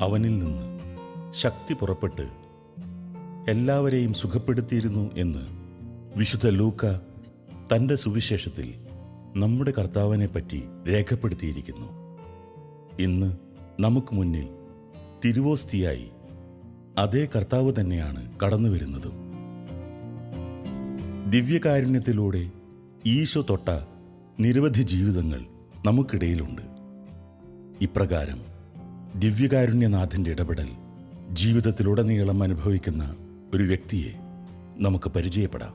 അവനിൽ നിന്ന് ശക്തി പുറപ്പെട്ട് എല്ലാവരെയും സുഖപ്പെടുത്തിയിരുന്നു എന്ന് വിശുദ്ധ ലൂക്ക തന്റെ സുവിശേഷത്തിൽ നമ്മുടെ കർത്താവിനെ പറ്റി രേഖപ്പെടുത്തിയിരിക്കുന്നു. ഇന്ന് നമുക്ക് മുന്നിൽ തിരുവോസ്തിയായി അതേ കർത്താവ് തന്നെയാണ് കടന്നു വരുന്നതും. ദിവ്യകാരുണ്യത്തിലൂടെ ഈശോ തൊട്ട നിരവധി ജീവിതങ്ങൾ നമുക്കിടയിലുണ്ട്. ഇപ്രകാരം ദിവ്യകാരുണ്യനാഥന്റെ ഇടപെടൽ ജീവിതത്തിലുടനീളം അനുഭവിക്കുന്ന ഒരു വ്യക്തിയെ നമുക്ക് പരിചയപ്പെടാം.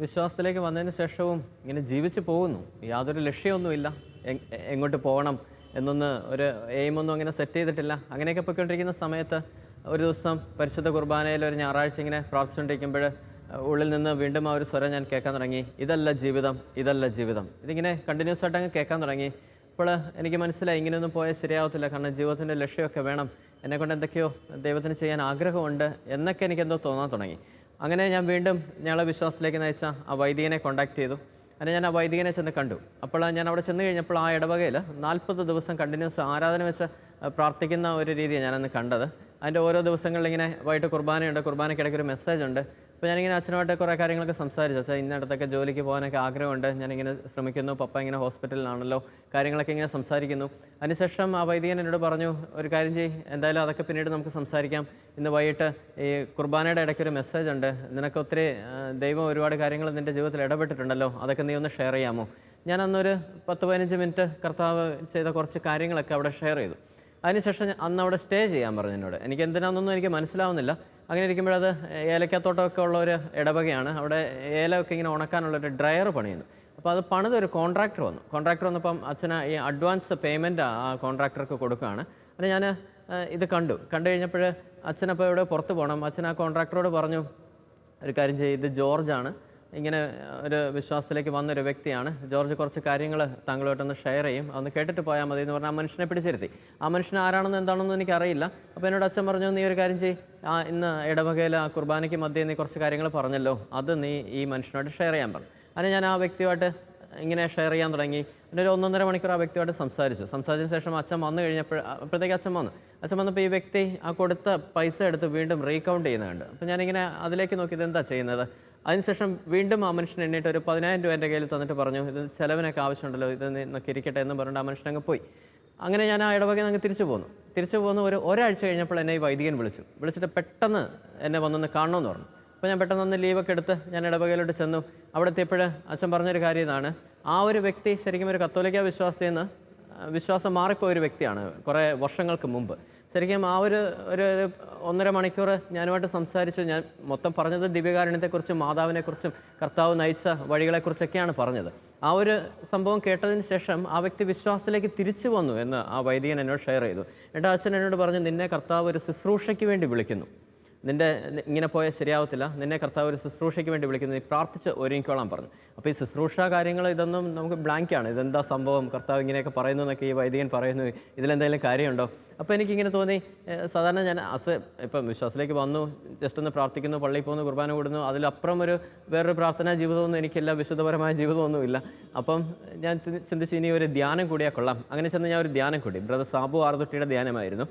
വിശ്വാസത്തിലേക്ക് വന്നതിന് ശേഷവും ഇങ്ങനെ ജീവിച്ച് പോകുന്നു. യാതൊരു ലക്ഷ്യമൊന്നുമില്ല. എങ്ങോട്ട് പോകണം എന്നൊന്ന് ഒരു എയിമൊന്നും അങ്ങനെ സെറ്റ് ചെയ്തിട്ടില്ല. അങ്ങനെയൊക്കെ പോയിക്കൊണ്ടിരിക്കുന്ന സമയത്ത് ഒരു ദിവസം പരിശുദ്ധ കുർബാനയിൽ ഒരു ഞായറാഴ്ച ഇങ്ങനെ പ്രാർത്ഥിച്ചുകൊണ്ടിരിക്കുമ്പോൾ ഉള്ളിൽ നിന്ന് വീണ്ടും ആ ഒരു സ്വരം ഞാൻ കേൾക്കാൻ തുടങ്ങി. ഇതല്ല ജീവിതം ഇതല്ല ജീവിതം. ഇതിങ്ങനെ കണ്ടിന്യൂസ് ആയിട്ട് അങ്ങ് കേൾക്കാൻ തുടങ്ങി. അപ്പോൾ എനിക്ക് മനസ്സിലായി ഇങ്ങനെയൊന്നും പോയാൽ ശരിയാവത്തില്ല. കാരണം ജീവിതത്തിന്റെ ലക്ഷ്യമൊക്കെ വേണം. എന്നെക്കൊണ്ട് എന്തൊക്കെയോ ദൈവത്തിന് ചെയ്യാൻ ആഗ്രഹമുണ്ട് എന്നൊക്കെ എനിക്കെന്തോ തോന്നാൻ തുടങ്ങി. അങ്ങനെ ഞാൻ വീണ്ടും ഞങ്ങളെ വിശ്വാസത്തിലേക്ക് നയിച്ച ആ വൈദികനെ കോൺടാക്ട് ചെയ്തു. അങ്ങനെ ഞാൻ ആ വൈദികനെ ചെന്ന് കണ്ടു. അപ്പോൾ ഞാൻ അവിടെ ചെന്ന് കഴിഞ്ഞപ്പോൾ ആ ഇടവകയിൽ നാൽപ്പത് ദിവസം കണ്ടിന്യൂസ് ആരാധന വെച്ച് പ്രാർത്ഥിക്കുന്ന ഒരു രീതിയാണ് ഞാനന്ന് കണ്ടത്. അതിന്റെ ഓരോ ദിവസങ്ങളിൽ ഇങ്ങനെ വൈകിട്ട് കുർബാനയുണ്ട്. കുർബാനയ്ക്കിടയ്ക്ക് ഒരു മെസ്സേജ് ഉണ്ട്. അപ്പോൾ ഞാനിങ്ങനെ അച്ഛനുമായിട്ട് കുറേ കാര്യങ്ങളൊക്കെ സംസാരിച്ചു. അച്ഛാ ഇന്നടത്തൊക്കെ ജോലിക്ക് പോകാനൊക്കെ ആഗ്രഹമുണ്ട്. ഞാനിങ്ങനെ ശ്രമിക്കുന്നു. പപ്പ ഇങ്ങനെ ഹോസ്പിറ്റലിലാണല്ലോ. കാര്യങ്ങളൊക്കെ ഇങ്ങനെ സംസാരിക്കുന്നു. അതിനുശേഷം ആ വൈദികൻ എന്നോട് പറഞ്ഞു ഒരു കാര്യം ചെയ് എന്തായാലും അതൊക്കെ പിന്നീട് നമുക്ക് സംസാരിക്കാം. ഇന്ന് വൈകിട്ട് ഈ കുർബാനയുടെ ഇടയ്ക്ക് ഒരു മെസ്സേജ് ഉണ്ട്. നിനക്ക് ഒത്തിരി ദൈവം ഒരുപാട് കാര്യങ്ങൾ നിന്റെ ജീവിതത്തിൽ ഇടപെട്ടിട്ടുണ്ടല്ലോ. അതൊക്കെ നീ ഒന്ന് ഷെയർ ചെയ്യാമോ? ഞാൻ അന്നൊരു പത്ത് പതിനഞ്ച് മിനിറ്റ് കർത്താവ് ചെയ്ത കുറച്ച് കാര്യങ്ങളൊക്കെ അവിടെ ഷെയർ ചെയ്തു. അതിനുശേഷം അന്ന് അവിടെ സ്റ്റേ ചെയ്യാൻ പറഞ്ഞു എന്നോട്. എനിക്ക് എന്തിനാണെന്നൊന്നും എനിക്ക് മനസ്സിലാവുന്നില്ല. അങ്ങനെ ഇരിക്കുമ്പോഴത് ഏലക്കത്തോട്ടമൊക്കെ ഉള്ള ഒരു ഇടവകയാണ്. അവിടെ ഏലമൊക്കെ ഇങ്ങനെ ഉണക്കാനുള്ള ഒരു ഡ്രയർ പണിയുന്നു. അപ്പോൾ അത് പണിത് ഒരു കോൺട്രാക്ടർ വന്നു. കോൺട്രാക്ടർ വന്നപ്പം അച്ഛന് ഈ അഡ്വാൻസ് പേയ്മെന്റ് ആ കോൺട്രാക്ടർക്ക് കൊടുക്കുകയാണ്. അത് ഞാൻ ഇത് കണ്ടു. കണ്ടു കഴിഞ്ഞപ്പോൾ അച്ഛനപ്പോൾ ഇവിടെ പുറത്ത് പോകണം. അച്ഛൻ ആ കോൺട്രാക്ടറോട് പറഞ്ഞു ഒരു കാര്യം ചെയ്യും ഇത് ജോർജാണ്. ഇങ്ങനെ ഒരു വിശ്വാസത്തിലേക്ക് വന്നൊരു വ്യക്തിയാണ്. ജോർജ് കുറച്ച് കാര്യങ്ങൾ താങ്കളുമായിട്ടൊന്ന് ഷെയർ ചെയ്യും. അതൊന്ന് കേട്ടിട്ട് പോയാൽ മതി എന്ന് പറഞ്ഞാൽ ആ മനുഷ്യനെ പിടിച്ചിരുത്തി. ആ മനുഷ്യൻ ആരാണെന്ന് എന്താണെന്ന് എനിക്കറിയില്ല. അപ്പോൾ എന്നോട് അച്ഛൻ പറഞ്ഞു നീ ഒരു കാര്യം ചെയ്യ്. ആ ഇന്ന് ഇടവകയിൽ ആ കുർബാനയ്ക്ക് മധ്യേ നീ കുറച്ച് കാര്യങ്ങൾ പറഞ്ഞല്ലോ. അത് നീ ഈ മനുഷ്യനോട് ഷെയർ ചെയ്യാൻ പറഞ്ഞു. അങ്ങനെ ഞാൻ ആ വ്യക്തിയുമായിട്ട് ഇങ്ങനെ ഷെയർ ചെയ്യാൻ തുടങ്ങി. പിന്നെ ഒരു ഒന്നൊന്നര മണിക്കൂർ ആ വ്യക്തിയോട് സംസാരിച്ചു. സംസാരിച്ചതിന് ശേഷം അച്ഛൻ വന്നു കഴിഞ്ഞപ്പോൾ അപ്പോഴത്തേക്ക് അച്ഛൻ വന്നു. അച്ഛൻ വന്നപ്പോൾ ഈ വ്യക്തി ആ കൊടുത്ത പൈസ എടുത്ത് വീണ്ടും റീകൗണ്ട് ചെയ്യുന്നുണ്ട്. അപ്പോൾ ഞാനിങ്ങനെ അതിലേക്ക് നോക്കി ഇതെന്താ ചെയ്യുന്നത്? അതിനുശേഷം വീണ്ടും ആ മനുഷ്യൻ എണ്ണിയിട്ട് ഒരു പതിനായിരം രൂപ എന്റെ കയ്യിൽ തന്നിട്ട് പറഞ്ഞു ഇത് ചിലവിനൊക്കെ ആവശ്യമുണ്ടല്ലോ ഇത് നിന്നൊക്കെ ഇരിക്കട്ടെ എന്ന് പറഞ്ഞിട്ട് ആ മനുഷ്യൻ അങ്ങ് പോയി. അങ്ങനെ ഞാൻ ആ ഇടവകയിൽ നിന്ന് തിരിച്ചു പോന്നു. തിരിച്ചു പോകുന്ന ഒരു ഒരാഴ്ച കഴിഞ്ഞപ്പോൾ എന്നെ ഈ വൈദികൻ വിളിച്ചു. വിളിച്ചിട്ട് പെട്ടെന്ന് എന്നെ വന്നൊന്ന് കാണണമെന്ന് പറഞ്ഞു. അപ്പോൾ ഞാൻ പെട്ടെന്ന് ഒന്ന് ലീവൊക്കെ എടുത്ത് ഞാൻ ഇടവകയിലോട്ട് ചെന്നു. അവിടെ എത്തിയപ്പോൾ അച്ഛൻ പറഞ്ഞൊരു കാര്യം ഇതാണ്. ആ ഒരു വ്യക്തി ശരിക്കും ഒരു കത്തോലിക്ക വിശ്വാസത്തിൽ നിന്ന് വിശ്വാസം മാറിപ്പോയ ഒരു വ്യക്തിയാണ് കുറേ വർഷങ്ങൾക്ക് മുമ്പ്. ശരിക്കും ആ ഒരു ഒരു ഒന്നര മണിക്കൂർ ഞാനുമായിട്ട് സംസാരിച്ചു. ഞാൻ മൊത്തം പറഞ്ഞത് ദിവ്യകാരുണ്യത്തെക്കുറിച്ചും മാതാവിനെക്കുറിച്ചും കർത്താവ് നയിച്ച വഴികളെക്കുറിച്ചൊക്കെയാണ് പറഞ്ഞത്. ആ ഒരു സംഭവം കേട്ടതിന് ശേഷം ആ വ്യക്തി വിശ്വാസത്തിലേക്ക് തിരിച്ചു വന്നു എന്ന് ആ വൈദികൻ എന്നോട് ഷെയർ ചെയ്തു. എന്റെ അച്ഛൻ എന്നോട് പറഞ്ഞു നിന്നെ കർത്താവ് ഒരു ശുശ്രൂഷയ്ക്ക് വേണ്ടി വിളിക്കുന്നു. നിന്റെ നി- ഇങ്ങനെ പോയാൽ ശരിയാവത്തില്ല. നിന്നെ കർത്താവ് ഒരു ശുശ്രൂഷയ്ക്ക് വേണ്ടി വിളിക്കുന്നു. നീ പ്രാർത്ഥിച്ച് ഒരുങ്ങിക്കോളാൻ പറഞ്ഞു. അപ്പോൾ ഈ ശുശ്രൂഷ കാര്യങ്ങൾ ഇതൊന്നും നമുക്ക് ബ്ലാങ്കാണ് ഇതെന്താ സംഭവം? കർത്താവ് ഇങ്ങനെയൊക്കെ പറയുന്നു എന്നൊക്കെ ഈ വൈദികൻ പറയുന്നു. ഇതിലെന്തെങ്കിലും കാര്യമുണ്ടോ? അപ്പോൾ എനിക്കിങ്ങനെ തോന്നി സാധാരണ ഞാൻ അസ് ഇപ്പം വിശ്വാസത്തിലേക്ക് വന്നു ജസ്റ്റ് ഒന്ന് പ്രാർത്ഥിക്കുന്നു പള്ളിയിൽ പോകുന്നു കുർബാന കൂടുന്നു. അതിലപ്പുറം ഒരു വേറൊരു പ്രാർത്ഥനാ ജീവിതമൊന്നും എനിക്കില്ല വിശുദ്ധപരമായ ജീവിതമൊന്നുമില്ല അപ്പം ഞാൻ ചിന്തിച്ച് ഇനി ഒരു ധ്യാനം കൂടിയാൽ കൊള്ളാം. അങ്ങനെ ചെന്ന് ഞാൻ ഒരു ധ്യാനം കൂടി. ബ്രദർ സാബു ആർദുട്ടിയുടെ ധ്യാനമായിരുന്നു.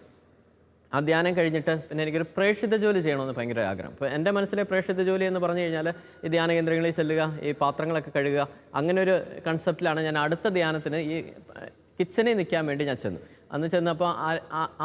ആ ധ്യാനം കഴിഞ്ഞിട്ട് പിന്നെ എനിക്കൊരു പ്രേക്ഷിത ജോലി ചെയ്യണമെന്ന് ഭയങ്കര ആഗ്രഹം. അപ്പോൾ എന്റെ മനസ്സിലെ പ്രേക്ഷിത ജോലി എന്ന് പറഞ്ഞു കഴിഞ്ഞാൽ ഈ ധ്യാന കേന്ദ്രങ്ങളിൽ ചെല്ലുക ഈ പാത്രങ്ങളൊക്കെ കഴുകുക അങ്ങനെ ഒരു കൺസെപ്റ്റിലാണ് ഞാൻ അടുത്ത ധ്യാനത്തിന് ഈ കിച്ചണിൽ നിൽക്കാൻ വേണ്ടി ഞാൻ ചെന്നു. അന്ന് ചെന്നപ്പോൾ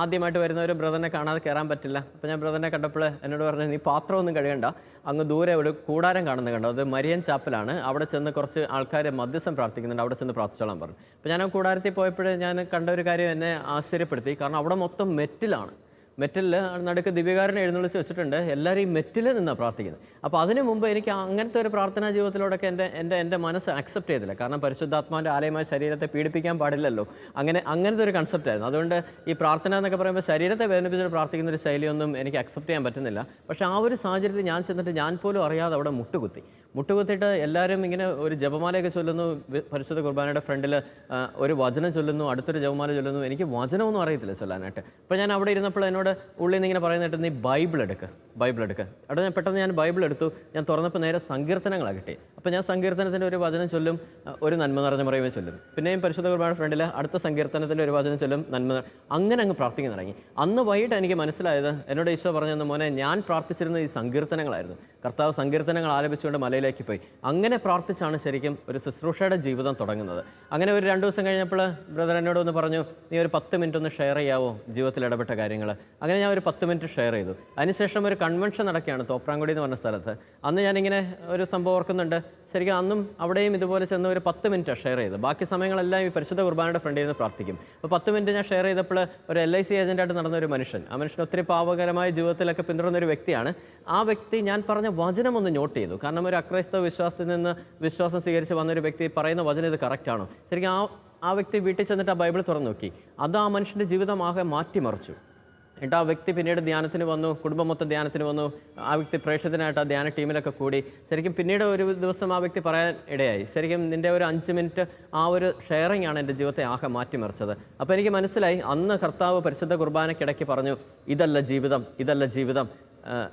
ആദ്യമായിട്ട് വരുന്ന ഒരു ബ്രദറിനെ കാണാതെ കയറാൻ പറ്റില്ല. അപ്പോൾ ഞാൻ ബ്രദറിനെ കണ്ടപ്പോൾ എന്നോട് പറഞ്ഞു നീ പാത്രമൊന്നും കഴുകണ്ട. അങ്ങ് ദൂരെ ഒരു കൂടാരം കാണുന്നത് കണ്ടോ? അത് മരിയൻ ചാപ്പലാണ്. അവിടെ ചെന്ന് കുറച്ച് ആൾക്കാർ മധ്യസ്ഥം പ്രാർത്ഥിക്കുന്നുണ്ട്. അവിടെ ചെന്ന് പ്രാർത്ഥിച്ചോളാൻ പറഞ്ഞു. അപ്പോൾ ഞാൻ ആ കൂടാരത്തിൽ പോയപ്പോൾ ഞാൻ കണ്ട ഒരു കാര്യം എന്നെ ആശ്ചര്യപ്പെടുത്തി. കാരണം അവിടെ മൊത്തം മെറ്റിലാണ് മെറ്റലിൽ നടുക്ക് ദിവ്യകാരനെ എഴുന്നള്ളിച്ച് വെച്ചിട്ടുണ്ട്. എല്ലാവരും ഈ മെറ്റിൽ നിന്നാണ് പ്രാർത്ഥിക്കുന്നത്. അപ്പോൾ അതിനു മുമ്പ് എനിക്ക് അങ്ങനത്തെ ഒരു പ്രാർത്ഥനാ ജീവിതത്തിലൂടെയൊക്കെ എന്റെ എന്റെ എന്റെ മനസ്സ് അക്സെപ്റ്റ് ചെയ്തില്ല. കാരണം പരിശുദ്ധാത്മാവിന്റെ ആലയമായ ശരീരത്തെ പീഡിപ്പിക്കാൻ പാടില്ലല്ലോ. അങ്ങനെ അങ്ങനത്തെ ഒരു കൺസെപ്റ്റായിരുന്നു അതുകൊണ്ട് ഈ പ്രാർത്ഥന എന്നൊക്കെ പറയുമ്പോൾ ശരീരത്തെ വേദനിപ്പിച്ചിട്ട് പ്രാർത്ഥിക്കുന്ന ഒരു ശൈലിയൊന്നും എനിക്ക് അക്സെപ്റ്റ് ചെയ്യാൻ പറ്റുന്നില്ല. പക്ഷേ ആ ഒരു സാഹചര്യത്തിൽ ഞാൻ ചെന്നിട്ട് ഞാൻ പോലും അറിയാതെ അവിടെ മുട്ടുകുത്തി. മുട്ടുകുത്തിയിട്ട് എല്ലാവരും ഇങ്ങനെ ഒരു ജപമാലയൊക്കെ ചൊല്ലുന്നു. പരിശുദ്ധ കുർബാനയുടെ ഫ്രണ്ടിൽ ഒരു വചനം ചൊല്ലുന്നു. അടുത്തൊരു ജപമാല ചൊല്ലുന്നു. എനിക്ക് വചനമൊന്നും അറിയത്തില്ല ചൊല്ലാനായിട്ട്. അപ്പോൾ ഞാൻ അവിടെ ഇരുന്നപ്പോൾ എന്നോട് ഉള്ളിൽ നിന്ന് ഇങ്ങനെ പറയുന്നിട്ട് നീ ബൈബിൾ എടുക്ക് ബൈബിൾ എടുക്ക്. അവിടെ ഞാൻ പെട്ടെന്ന് ഞാൻ ബൈബിൾ എടുത്തു ഞാൻ തുറന്നപ്പോൾ നേരെ സങ്കീർത്തനങ്ങളാണ് കിട്ടി. അപ്പോൾ ഞാൻ സങ്കീർത്തനത്തിന്റെ ഒരു വചനം ചൊല്ലും ഒരു നന്മ നിറഞ്ഞ പറയുമ്പോൾ ചൊല്ലും. പിന്നെയും പരിശുദ്ധ കുർബാന ഫ്രണ്ടിൽ അടുത്ത സങ്കീർത്തനത്തിന്റെ ഒരു വചനം ചൊല്ലും നന്മ അങ്ങനെ അങ്ങ് പ്രാർത്ഥിക്കാൻ തുടങ്ങി. അന്ന് വൈകിട്ട് എനിക്ക് മനസ്സിലായത് എന്നോട് ഈശോ പറഞ്ഞെന്ന് മോനെ ഞാൻ പ്രാർത്ഥിച്ചിരുന്നത് ഈ സങ്കീർത്തനങ്ങളായിരുന്നു. കർത്താവ് സങ്കീർത്തനങ്ങൾ ആലപിച്ചുകൊണ്ട് മലയിലേക്ക് പോയി. അങ്ങനെ പ്രാർത്ഥിച്ചാണ് ശരിക്കും ഒരു ശുശ്രൂഷയുടെ ജീവിതം തുടങ്ങുന്നത്. അങ്ങനെ ഒരു രണ്ട് ദിവസം കഴിഞ്ഞപ്പോൾ ബ്രദർ എന്നോട് ഒന്ന് പറഞ്ഞു നീ ഒരു പത്ത് മിനിറ്റ് ഒന്ന് ഷെയർ ചെയ്യാവോ? ജീവിതത്തിൽ ഇടപെട്ട കാര്യങ്ങൾ. അങ്ങനെ ഞാൻ ഒരു പത്ത് മിനിറ്റ് ഷെയർ ചെയ്തു. അതിനുശേഷം ഒരു കൺവെൻഷൻ നടക്കുകയാണ് തോപ്രാങ്കുടി എന്ന് പറഞ്ഞ സ്ഥലത്ത്. അന്ന് ഞാനിങ്ങനെ ഒരു സംഭവം ഓർക്കുന്നുണ്ട്. ശരിക്കും അന്നും അവിടെയും ഇതുപോലെ ചെന്ന് ഒരു പത്ത് മിനിറ്റ് ഷെയർ ചെയ്തു ബാക്കി സമയങ്ങളെല്ലാം ഈ പരിശുദ്ധ കുർബാനയുടെ ഫ്രണ്ടിൽ നിന്ന് പ്രാർത്ഥിക്കും. അപ്പോൾ പത്ത് മിനിറ്റ് ഞാൻ ഷെയർ ചെയ്തപ്പോൾ ഒരു എൽ ഐ സി ഏജന്റായിട്ട് നടന്ന ഒരു മനുഷ്യൻ. ആ മനുഷ്യൻ ഒത്തിരി പാവകരമായ ജീവിതത്തിലൊക്കെ പിന്തുടർന്ന ഒരു വ്യക്തിയാണ്. ആ വ്യക്തി ഞാൻ പറഞ്ഞ വചനം ഒന്ന് നോട്ട് ചെയ്തു. കാരണം ഒരു അക്രൈസ്തവ വിശ്വാസത്തിൽ നിന്ന് വിശ്വാസം സ്വീകരിച്ച് വന്ന ഒരു വ്യക്തി പറയുന്ന വചനം ഇത് കറക്റ്റാണോ ശരിക്കും ആ ആ വ്യക്തി വീട്ടിൽ ചെന്നിട്ട് ആ ബൈബിൾ തുറന്നു നോക്കി. അത് ആ മനുഷ്യന്റെ ജീവിതം ആകെ മാറ്റിമറിച്ചു. എന്നിട്ട് ആ വ്യക്തി പിന്നീട് ധ്യാനത്തിന് വന്നു കുടുംബം മൊത്തം ധ്യാനത്തിന് വന്നു ആ വ്യക്തി പ്രേക്ഷകനായിട്ട് ആ ധ്യാന ടീമിലൊക്കെ കൂടി. ശരിക്കും പിന്നീട് ഒരു ദിവസം ആ വ്യക്തി പറയാൻ ഇടയായി. ശരിക്കും നിന്റെ ഒരു അഞ്ച് മിനിറ്റ് ആ ഒരു ഷെയറിംഗ് ആണ് എന്റെ ജീവിതത്തെ ആകെ മാറ്റിമറിച്ചത്. അപ്പോൾ എനിക്ക് മനസ്സിലായി അന്ന് കർത്താവ് പരിശുദ്ധ കുർബാനയ്ക്കിടയ്ക്ക് പറഞ്ഞു ഇതല്ല ജീവിതം ഇതല്ല ജീവിതം.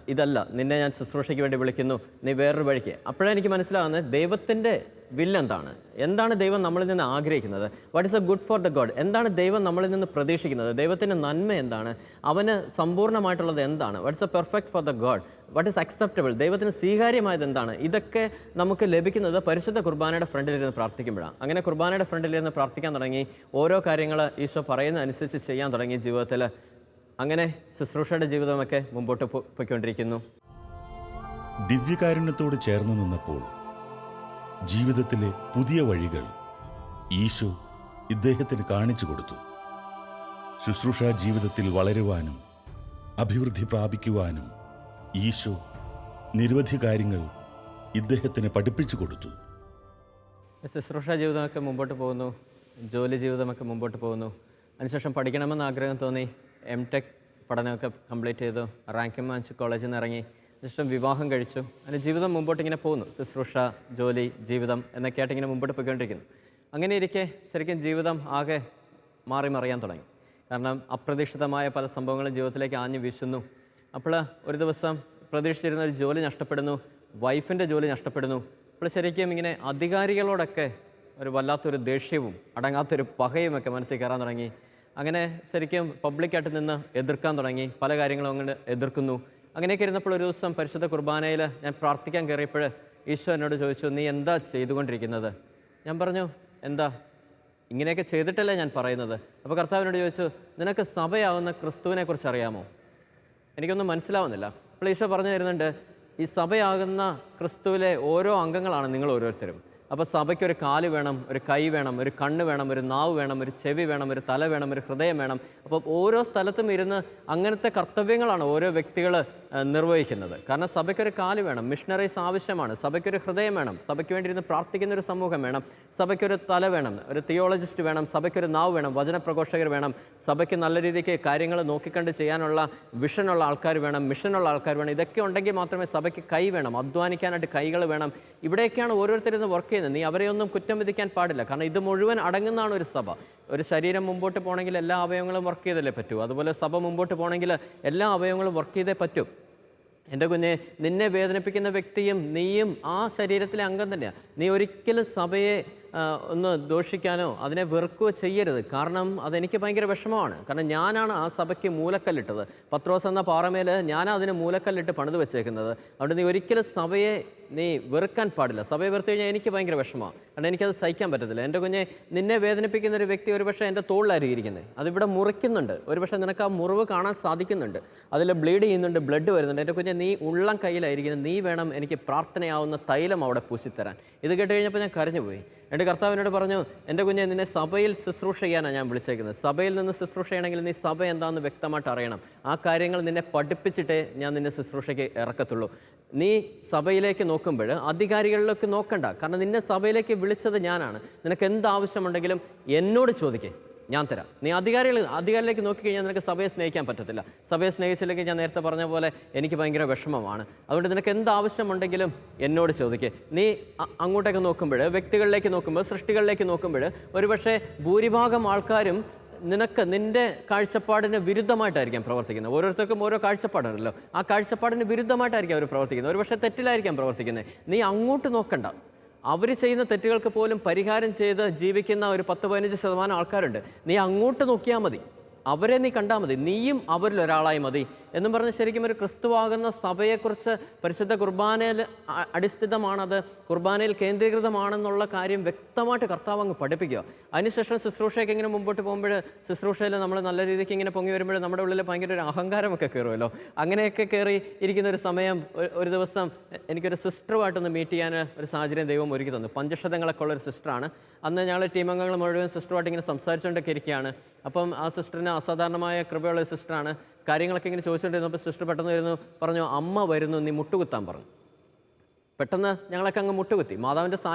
ഇതല്ല. നിന്നെ ഞാൻ ശുശ്രൂഷയ്ക്ക് വേണ്ടി വിളിക്കുന്നു. നീ വേറൊരു വഴിക്ക്. അപ്പോഴാണ് എനിക്ക് മനസ്സിലാകുന്നത് ദൈവത്തിന്റെ വില്ലെന്താണ് എന്താണ്? ദൈവം നമ്മളിൽ നിന്ന് ആഗ്രഹിക്കുന്നത്? What is a good for the God എന്താണ് ദൈവം നമ്മളിൽ നിന്ന് പ്രതീക്ഷിക്കുന്നത്? ദൈവത്തിന്റെ നന്മ എന്താണ്? അവന് സമ്പൂർണമായിട്ടുള്ളത് എന്താണ്? What is a perfect for the God what is acceptable ദൈവത്തിന് സ്വീകാര്യമായത് എന്താണ്? ഇതൊക്കെ നമുക്ക് ലഭിക്കുന്നത് പരിശുദ്ധ കുർബാനയുടെ ഫ്രണ്ടിലിരുന്ന് പ്രാർത്ഥിക്കുമ്പോഴാണ്. അങ്ങനെ കുർബാനയുടെ ഫ്രണ്ടിലിരുന്ന് പ്രാർത്ഥിക്കാൻ തുടങ്ങി. ഓരോ കാര്യങ്ങൾ ഈശോ പറയുന്ന അനുസരിച്ച് ചെയ്യാൻ തുടങ്ങി ജീവിതത്തിൽ. അങ്ങനെ ശുശ്രൂഷയുടെ ജീവിതമൊക്കെ മുമ്പോട്ട് പോയിക്കൊണ്ടിരിക്കുന്നു. ദിവ്യകാരുണ്യത്തോട് ചേർന്ന് നിന്നപ്പോൾ ജീവിതത്തിലെ പുതിയ വഴികൾ ഈശോ ഇദ്ദേഹത്തിന് കാണിച്ചു കൊടുത്തു. ശുശ്രൂഷാ ജീവിതത്തിൽ വളരുവാനും അഭിവൃദ്ധി പ്രാപിക്കുവാനും ഈശോ നിരവധി കാര്യങ്ങൾ ഇദ്ദേഹത്തിന് പഠിപ്പിച്ചു കൊടുത്തു. ശുശ്രൂഷാ ജീവിതമൊക്കെ മുമ്പോട്ട് പോകുന്നു ജോലി ജീവിതമൊക്കെ മുമ്പോട്ട് പോകുന്നു. അതിനുശേഷം പഠിക്കണമെന്ന് ആഗ്രഹം തോന്നി. എം ടെക് പഠനമൊക്കെ കംപ്ലീറ്റ് ചെയ്തു റാങ്കിം വാങ്ങിച്ച് കോളേജിൽ നിന്ന് ഇറങ്ങി. ഇഷ്ടം വിവാഹം കഴിച്ചു. അതിന്റെ ജീവിതം മുമ്പോട്ട് ഇങ്ങനെ പോകുന്നു. ശുശ്രൂഷ ജോലി ജീവിതം എന്നൊക്കെ ആയിട്ട് ഇങ്ങനെ മുമ്പോട്ട് പോയിക്കൊണ്ടിരിക്കുന്നു. അങ്ങനെ ഇരിക്കെ ശരിക്കും ജീവിതം ആകെ മാറി മറിയാൻ തുടങ്ങി. കാരണം അപ്രതീക്ഷിതമായ പല സംഭവങ്ങളും ജീവിതത്തിലേക്ക് ആഞ്ഞു വീശുന്നു. അപ്പോൾ ഒരു ദിവസം പ്രതീക്ഷിച്ചിരുന്ന ഒരു ജോലി നഷ്ടപ്പെടുന്നു. വൈഫിന്റെ ജോലി നഷ്ടപ്പെടുന്നു. അപ്പോൾ ശരിക്കും ഇങ്ങനെ അധികാരികളോടൊക്കെ ഒരു വല്ലാത്തൊരു ദേഷ്യവും അടങ്ങാത്തൊരു പകയുമൊക്കെ മനസ്സിൽ കയറാൻ തുടങ്ങി. അങ്ങനെ ശരിക്കും പബ്ലിക്കായിട്ട് നിന്ന് എതിർക്കാൻ തുടങ്ങി. പല കാര്യങ്ങളും അങ്ങനെ എതിർക്കുന്നു. അങ്ങനെയൊക്കെ ഇരുന്നപ്പോൾ ഒരു ദിവസം പരിശുദ്ധ കുർബാനയിൽ ഞാൻ പ്രാർത്ഥിക്കാൻ കയറിയപ്പോൾ ഈശോ എന്നോട് ചോദിച്ചു നീ എന്താ ചെയ്തുകൊണ്ടിരിക്കുന്നത്? ഞാൻ പറഞ്ഞു എന്താ? ഇങ്ങനെയൊക്കെ ചെയ്തിട്ടല്ലേ ഞാൻ പറയുന്നത്? അപ്പോൾ കർത്താവിനോട് ചോദിച്ചു നിനക്ക് സഭയാവുന്ന ക്രിസ്തുവിനെക്കുറിച്ച് അറിയാമോ? എനിക്കൊന്നും മനസ്സിലാവുന്നില്ല. അപ്പോൾ ഈശോ പറഞ്ഞു തരുന്നുണ്ട് ഈ സഭയാകുന്ന ക്രിസ്തുവിലെ ഓരോ അംഗങ്ങളാണ് നിങ്ങൾ ഓരോരുത്തരും. അപ്പോൾ സഭയ്ക്ക് ഒരു കാൽ വേണം ഒരു കൈ വേണം ഒരു കണ്ണ് വേണം ഒരു നാവ് വേണം ഒരു ചെവി വേണം ഒരു തല വേണം ഒരു ഹൃദയം വേണം. അപ്പോൾ ഓരോ സ്ഥലത്തും ഇരുന്ന് അങ്ങനത്തെ കർത്തവ്യങ്ങളാണ് ഓരോ വ്യക്തികൾ നിർവഹിക്കുന്നത്. കാരണം സഭയ്ക്കൊരു കാൽ വേണം മിഷണറീസ് ആവശ്യമാണ്. സഭയ്ക്കൊരു ഹൃദയം വേണം സഭയ്ക്ക് വേണ്ടി ഇരുന്ന് പ്രാർത്ഥിക്കുന്ന ഒരു സമൂഹം വേണം. സഭയ്ക്കൊരു തല വേണം ഒരു തിയോളജിസ്റ്റ് വേണം സഭയ്ക്കൊരു നാവ് വേണം വചനപ്രഘോഷകർ വേണം. സഭയ്ക്ക് നല്ല രീതിക്ക് കാര്യങ്ങൾ നോക്കിക്കണ്ട് ചെയ്യാനുള്ള വിഷനുള്ള ആൾക്കാർ വേണം മിഷനുള്ള ആൾക്കാർ വേണം. ഇതൊക്കെ ഉണ്ടെങ്കിൽ മാത്രമേ സഭയ്ക്ക് കൈ വേണം അധ്വാനിക്കാനായിട്ട് കൈകൾ വേണം. ഇവിടെയൊക്കെയാണ് ഓരോരുത്തരും വർക്ക് ചെയ്യുന്നത്. നീ അവരെയൊന്നും കുറ്റം വിധിക്കാൻ പാടില്ല. കാരണം ഇത് മുഴുവൻ അടങ്ങുന്നതാണ് ഒരു സഭ. ഒരു ശരീരം മുമ്പോട്ട് പോകണമെങ്കിൽ എല്ലാ അവയവങ്ങളും വർക്ക് ചെയ്തല്ലേ പറ്റൂ. അതുപോലെ സഭ മുമ്പോട്ട് പോകണമെങ്കിൽ എല്ലാ അവയവങ്ങളും വർക്ക് ചെയ്തേ പറ്റൂ. എന്റെ കുഞ്ഞെ നിന്നെ വേദനിപ്പിക്കുന്ന വ്യക്തിയും നീയും ആ ശരീരത്തിലെ അംഗം തന്നെയാണ് നീ ഒരിക്കലും സഭയെ ഒന്ന് ദോഷിക്കാനോ അതിനെ വെറുക്കുകയോ ചെയ്യരുത്. കാരണം അതെനിക്ക് ഭയങ്കര വിഷമമാണ്. കാരണം ഞാനാണ് ആ സഭയ്ക്ക് മൂലക്കല്ലിട്ടത്. പത്രോസ് എന്ന പാറമേൽ ഞാനാണ് അതിന് മൂലക്കല്ലിട്ട് പണിത് വെച്ചേക്കുന്നത്. അതുകൊണ്ട് നീ ഒരിക്കലും സഭയെ നീ വെറുക്കാൻ പാടില്ല. സഭയെ വെറുത്തു കഴിഞ്ഞാൽ എനിക്ക് ഭയങ്കര വിഷമമാണ്. കാരണം എനിക്കത് സഹിക്കാൻ പറ്റത്തില്ല. എന്റെ കുഞ്ഞെ നിന്നെ വേദനിപ്പിക്കുന്ന ഒരു വ്യക്തി ഒരുപക്ഷെ എന്റെ തോളിലായിരിക്കും ഇരിക്കുന്നത്. അതിവിടെ മുറിക്കുന്നുണ്ട്. ഒരുപക്ഷെ നിനക്ക് ആ മുറിവ് കാണാൻ സാധിക്കുന്നുണ്ട്. അതിൽ ബ്ലീഡ് ചെയ്യുന്നുണ്ട് ബ്ലഡ് വരുന്നുണ്ട്. എന്റെ കുഞ്ഞെ നീ ഉള്ളം കയ്യിലായിരിക്കുന്നത് നീ വേണം എനിക്ക് പ്രാർത്ഥനയാവുന്ന തൈലം അവിടെ പൂശിത്തരാൻ. ഇത് കേട്ട് കഴിഞ്ഞപ്പോൾ ഞാൻ കരഞ്ഞുപോയി. എന്റെ കർത്താവിനോട് പറഞ്ഞു എന്റെ കുഞ്ഞെ നിന്നെ സഭയിൽ ശുശ്രൂഷ ചെയ്യാനാണ് ഞാൻ വിളിച്ചേക്കുന്നത്. സഭയിൽ നിന്ന് ശുശ്രൂഷ ചെയ്യണമെങ്കിൽ നീ സഭ എന്താണെന്ന് വ്യക്തമായിട്ട് അറിയണം. ആ കാര്യങ്ങൾ നിന്നെ പഠിപ്പിച്ചിട്ടേ ഞാൻ നിന്നെ ശുശ്രൂഷയ്ക്ക് ഇറക്കത്തുള്ളൂ. നീ സഭയിലേക്ക് നോക്കുമ്പോൾ അധികാരികളിലേക്ക് നോക്കണ്ട. കാരണം നിന്നെ സഭയിലേക്ക് വിളിച്ചത് ഞാനാണ്. നിനക്ക് എന്ത് ആവശ്യമുണ്ടെങ്കിലും എന്നോട് ചോദിക്കേ. ഞാൻ തരാം. നീ അധികാരികൾ അധികാരിലേക്ക് നോക്കിക്കഴിഞ്ഞാൽ നിനക്ക് സഭയെ സ്നേഹിക്കാൻ പറ്റത്തില്ല. സഭയെ സ്നേഹിച്ചില്ലെങ്കിൽ ഞാൻ നേരത്തെ പറഞ്ഞ പോലെ എനിക്ക് ഭയങ്കര വിഷമമാണ്. അതുകൊണ്ട് നിനക്ക് എന്ത് ആവശ്യമുണ്ടെങ്കിലും എന്നോട് ചോദിക്കുക നീ അങ്ങോട്ടേക്ക് നോക്കുമ്പോൾ വ്യക്തികളിലേക്ക് നോക്കുമ്പോൾ സൃഷ്ടികളിലേക്ക് നോക്കുമ്പോൾ ഒരുപക്ഷെ ഭൂരിഭാഗം ആൾക്കാരും നിനക്ക് നിന്റെ കാഴ്ചപ്പാടിന് വിരുദ്ധമായിട്ടായിരിക്കാം പ്രവർത്തിക്കുന്നത്. ഓരോരുത്തർക്കും ഓരോ കാഴ്ചപ്പാടുണ്ടല്ലോ. ആ കാഴ്ചപ്പാടിന് വിരുദ്ധമായിട്ടായിരിക്കും അവർ പ്രവർത്തിക്കുന്നത്. ഒരുപക്ഷെ തെറ്റിലായിരിക്കാം പ്രവർത്തിക്കുന്നത്. നീ അങ്ങോട്ട് നോക്കണ്ട. അവർ ചെയ്യുന്ന തെറ്റുകൾക്ക് പോലും പരിഹാരം ചെയ്ത് ജീവിക്കുന്ന ഒരു പത്ത് പതിനഞ്ച് ശതമാനം ആൾക്കാരുണ്ട്. നീ അങ്ങോട്ട് നോക്കിയാൽ മതി. അവരെ നീ കണ്ടാൽ മതി. നീയും അവരിൽ ഒരാളായി മതി. എന്നും പറഞ്ഞ് ശരിക്കും ഒരു ക്രിസ്തുവാകുന്ന സഭയെക്കുറിച്ച് പരിശുദ്ധ കുർബാനയിൽ അടിസ്ഥിതമാണത് കുർബാനയിൽ കേന്ദ്രീകൃതമാണെന്നുള്ള കാര്യം വ്യക്തമായിട്ട് കർത്താവ് അങ്ങ് പഠിപ്പിക്കുക. അതിനുശേഷം ശുശ്രൂഷയ്ക്ക് ഇങ്ങനെ മുമ്പോട്ട് പോകുമ്പോൾ ശുശ്രൂഷയിൽ നമ്മൾ നല്ല രീതിക്ക് ഇങ്ങനെ പൊങ്ങി വരുമ്പോൾ നമ്മുടെ ഉള്ളിൽ ഭയങ്കര ഒരു അഹങ്കാരമൊക്കെ കയറുമല്ലോ. അങ്ങനെയൊക്കെ കയറി ഇരിക്കുന്ന ഒരു സമയം ഒരു- ഒരു ദിവസം എനിക്കൊരു സിസ്റ്ററുമായിട്ടൊന്ന് മീറ്റ് ചെയ്യാൻ ഒരു സാഹചര്യം ദൈവം ഒരുക്കി തന്നു. പഞ്ചക്ഷതങ്ങളൊക്കെ ഉള്ള ഒരു സിസ്റ്ററാണ്. അന്ന് ഞങ്ങൾ ടീമംഗങ്ങൾ മുഴുവൻ സിസ്റ്ററുമായിട്ട് ഇങ്ങനെ സംസാരിച്ചുകൊണ്ടൊക്കെ ഇരിക്കുകയാണ്. അപ്പം ആ സിസ്റ്ററിന് അസാധാരണമായ കൃപയുള്ള സിസ്റ്ററാണ്. കാര്യങ്ങളൊക്കെ ഇങ്ങനെ ചോദിച്ചുകൊണ്ടിരുന്നപ്പോൾ സിസ്റ്റർ പെട്ടെന്ന് വരുന്നു പറഞ്ഞു അമ്മ വരുന്നു നീ മുട്ടുകുത്താൻ പറഞ്ഞു. പെട്ടെന്ന് ഞങ്ങളൊക്കെ അങ്ങ് മുട്ടുകുത്തി. മാതാവിന്റെ സാ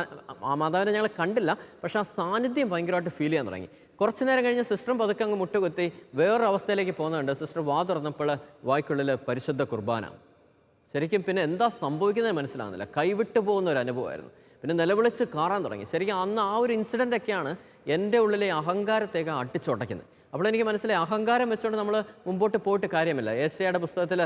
മാതാവിനെ ഞങ്ങൾ കണ്ടില്ല പക്ഷേ ആ സാന്നിധ്യം ഭയങ്കരമായിട്ട് ഫീൽ ചെയ്യാൻ തുടങ്ങി. കുറച്ച് നേരം കഴിഞ്ഞ് സിസ്റ്ററും പതുക്കെ അങ്ങ് മുട്ടുകുത്തി വേറൊരു അവസ്ഥയിലേക്ക് പോകുന്നുണ്ട്. സിസ്റ്റർ വാ തുറന്നപ്പോൾ വായ്ക്കുള്ളിൽ പരിശുദ്ധ കുർബാന. ശരിക്കും പിന്നെ എന്താ സംഭവിക്കുന്നത് മനസ്സിലാകുന്നില്ല കൈവിട്ടു പോകുന്ന ഒരു അനുഭവമായിരുന്നു. പിന്നെ നിലവിളിച്ച് കാറാൻ തുടങ്ങി. ശരിക്കും അന്ന് ആ ഒരു ഇൻസിഡന്റ് ഒക്കെയാണ് എന്റെ ഉള്ളിലെ അഹങ്കാരത്തേക്ക് അട്ടിച്ചുടയ്ക്കുന്നത് അപ്പോൾ എനിക്ക് മനസ്സിലായി. അഹങ്കാരം വെച്ചുകൊണ്ട് നമ്മൾ മുമ്പോട്ട് പോയിട്ട് കാര്യമില്ല. ഏഷ്യയുടെ പുസ്തകത്തിൽ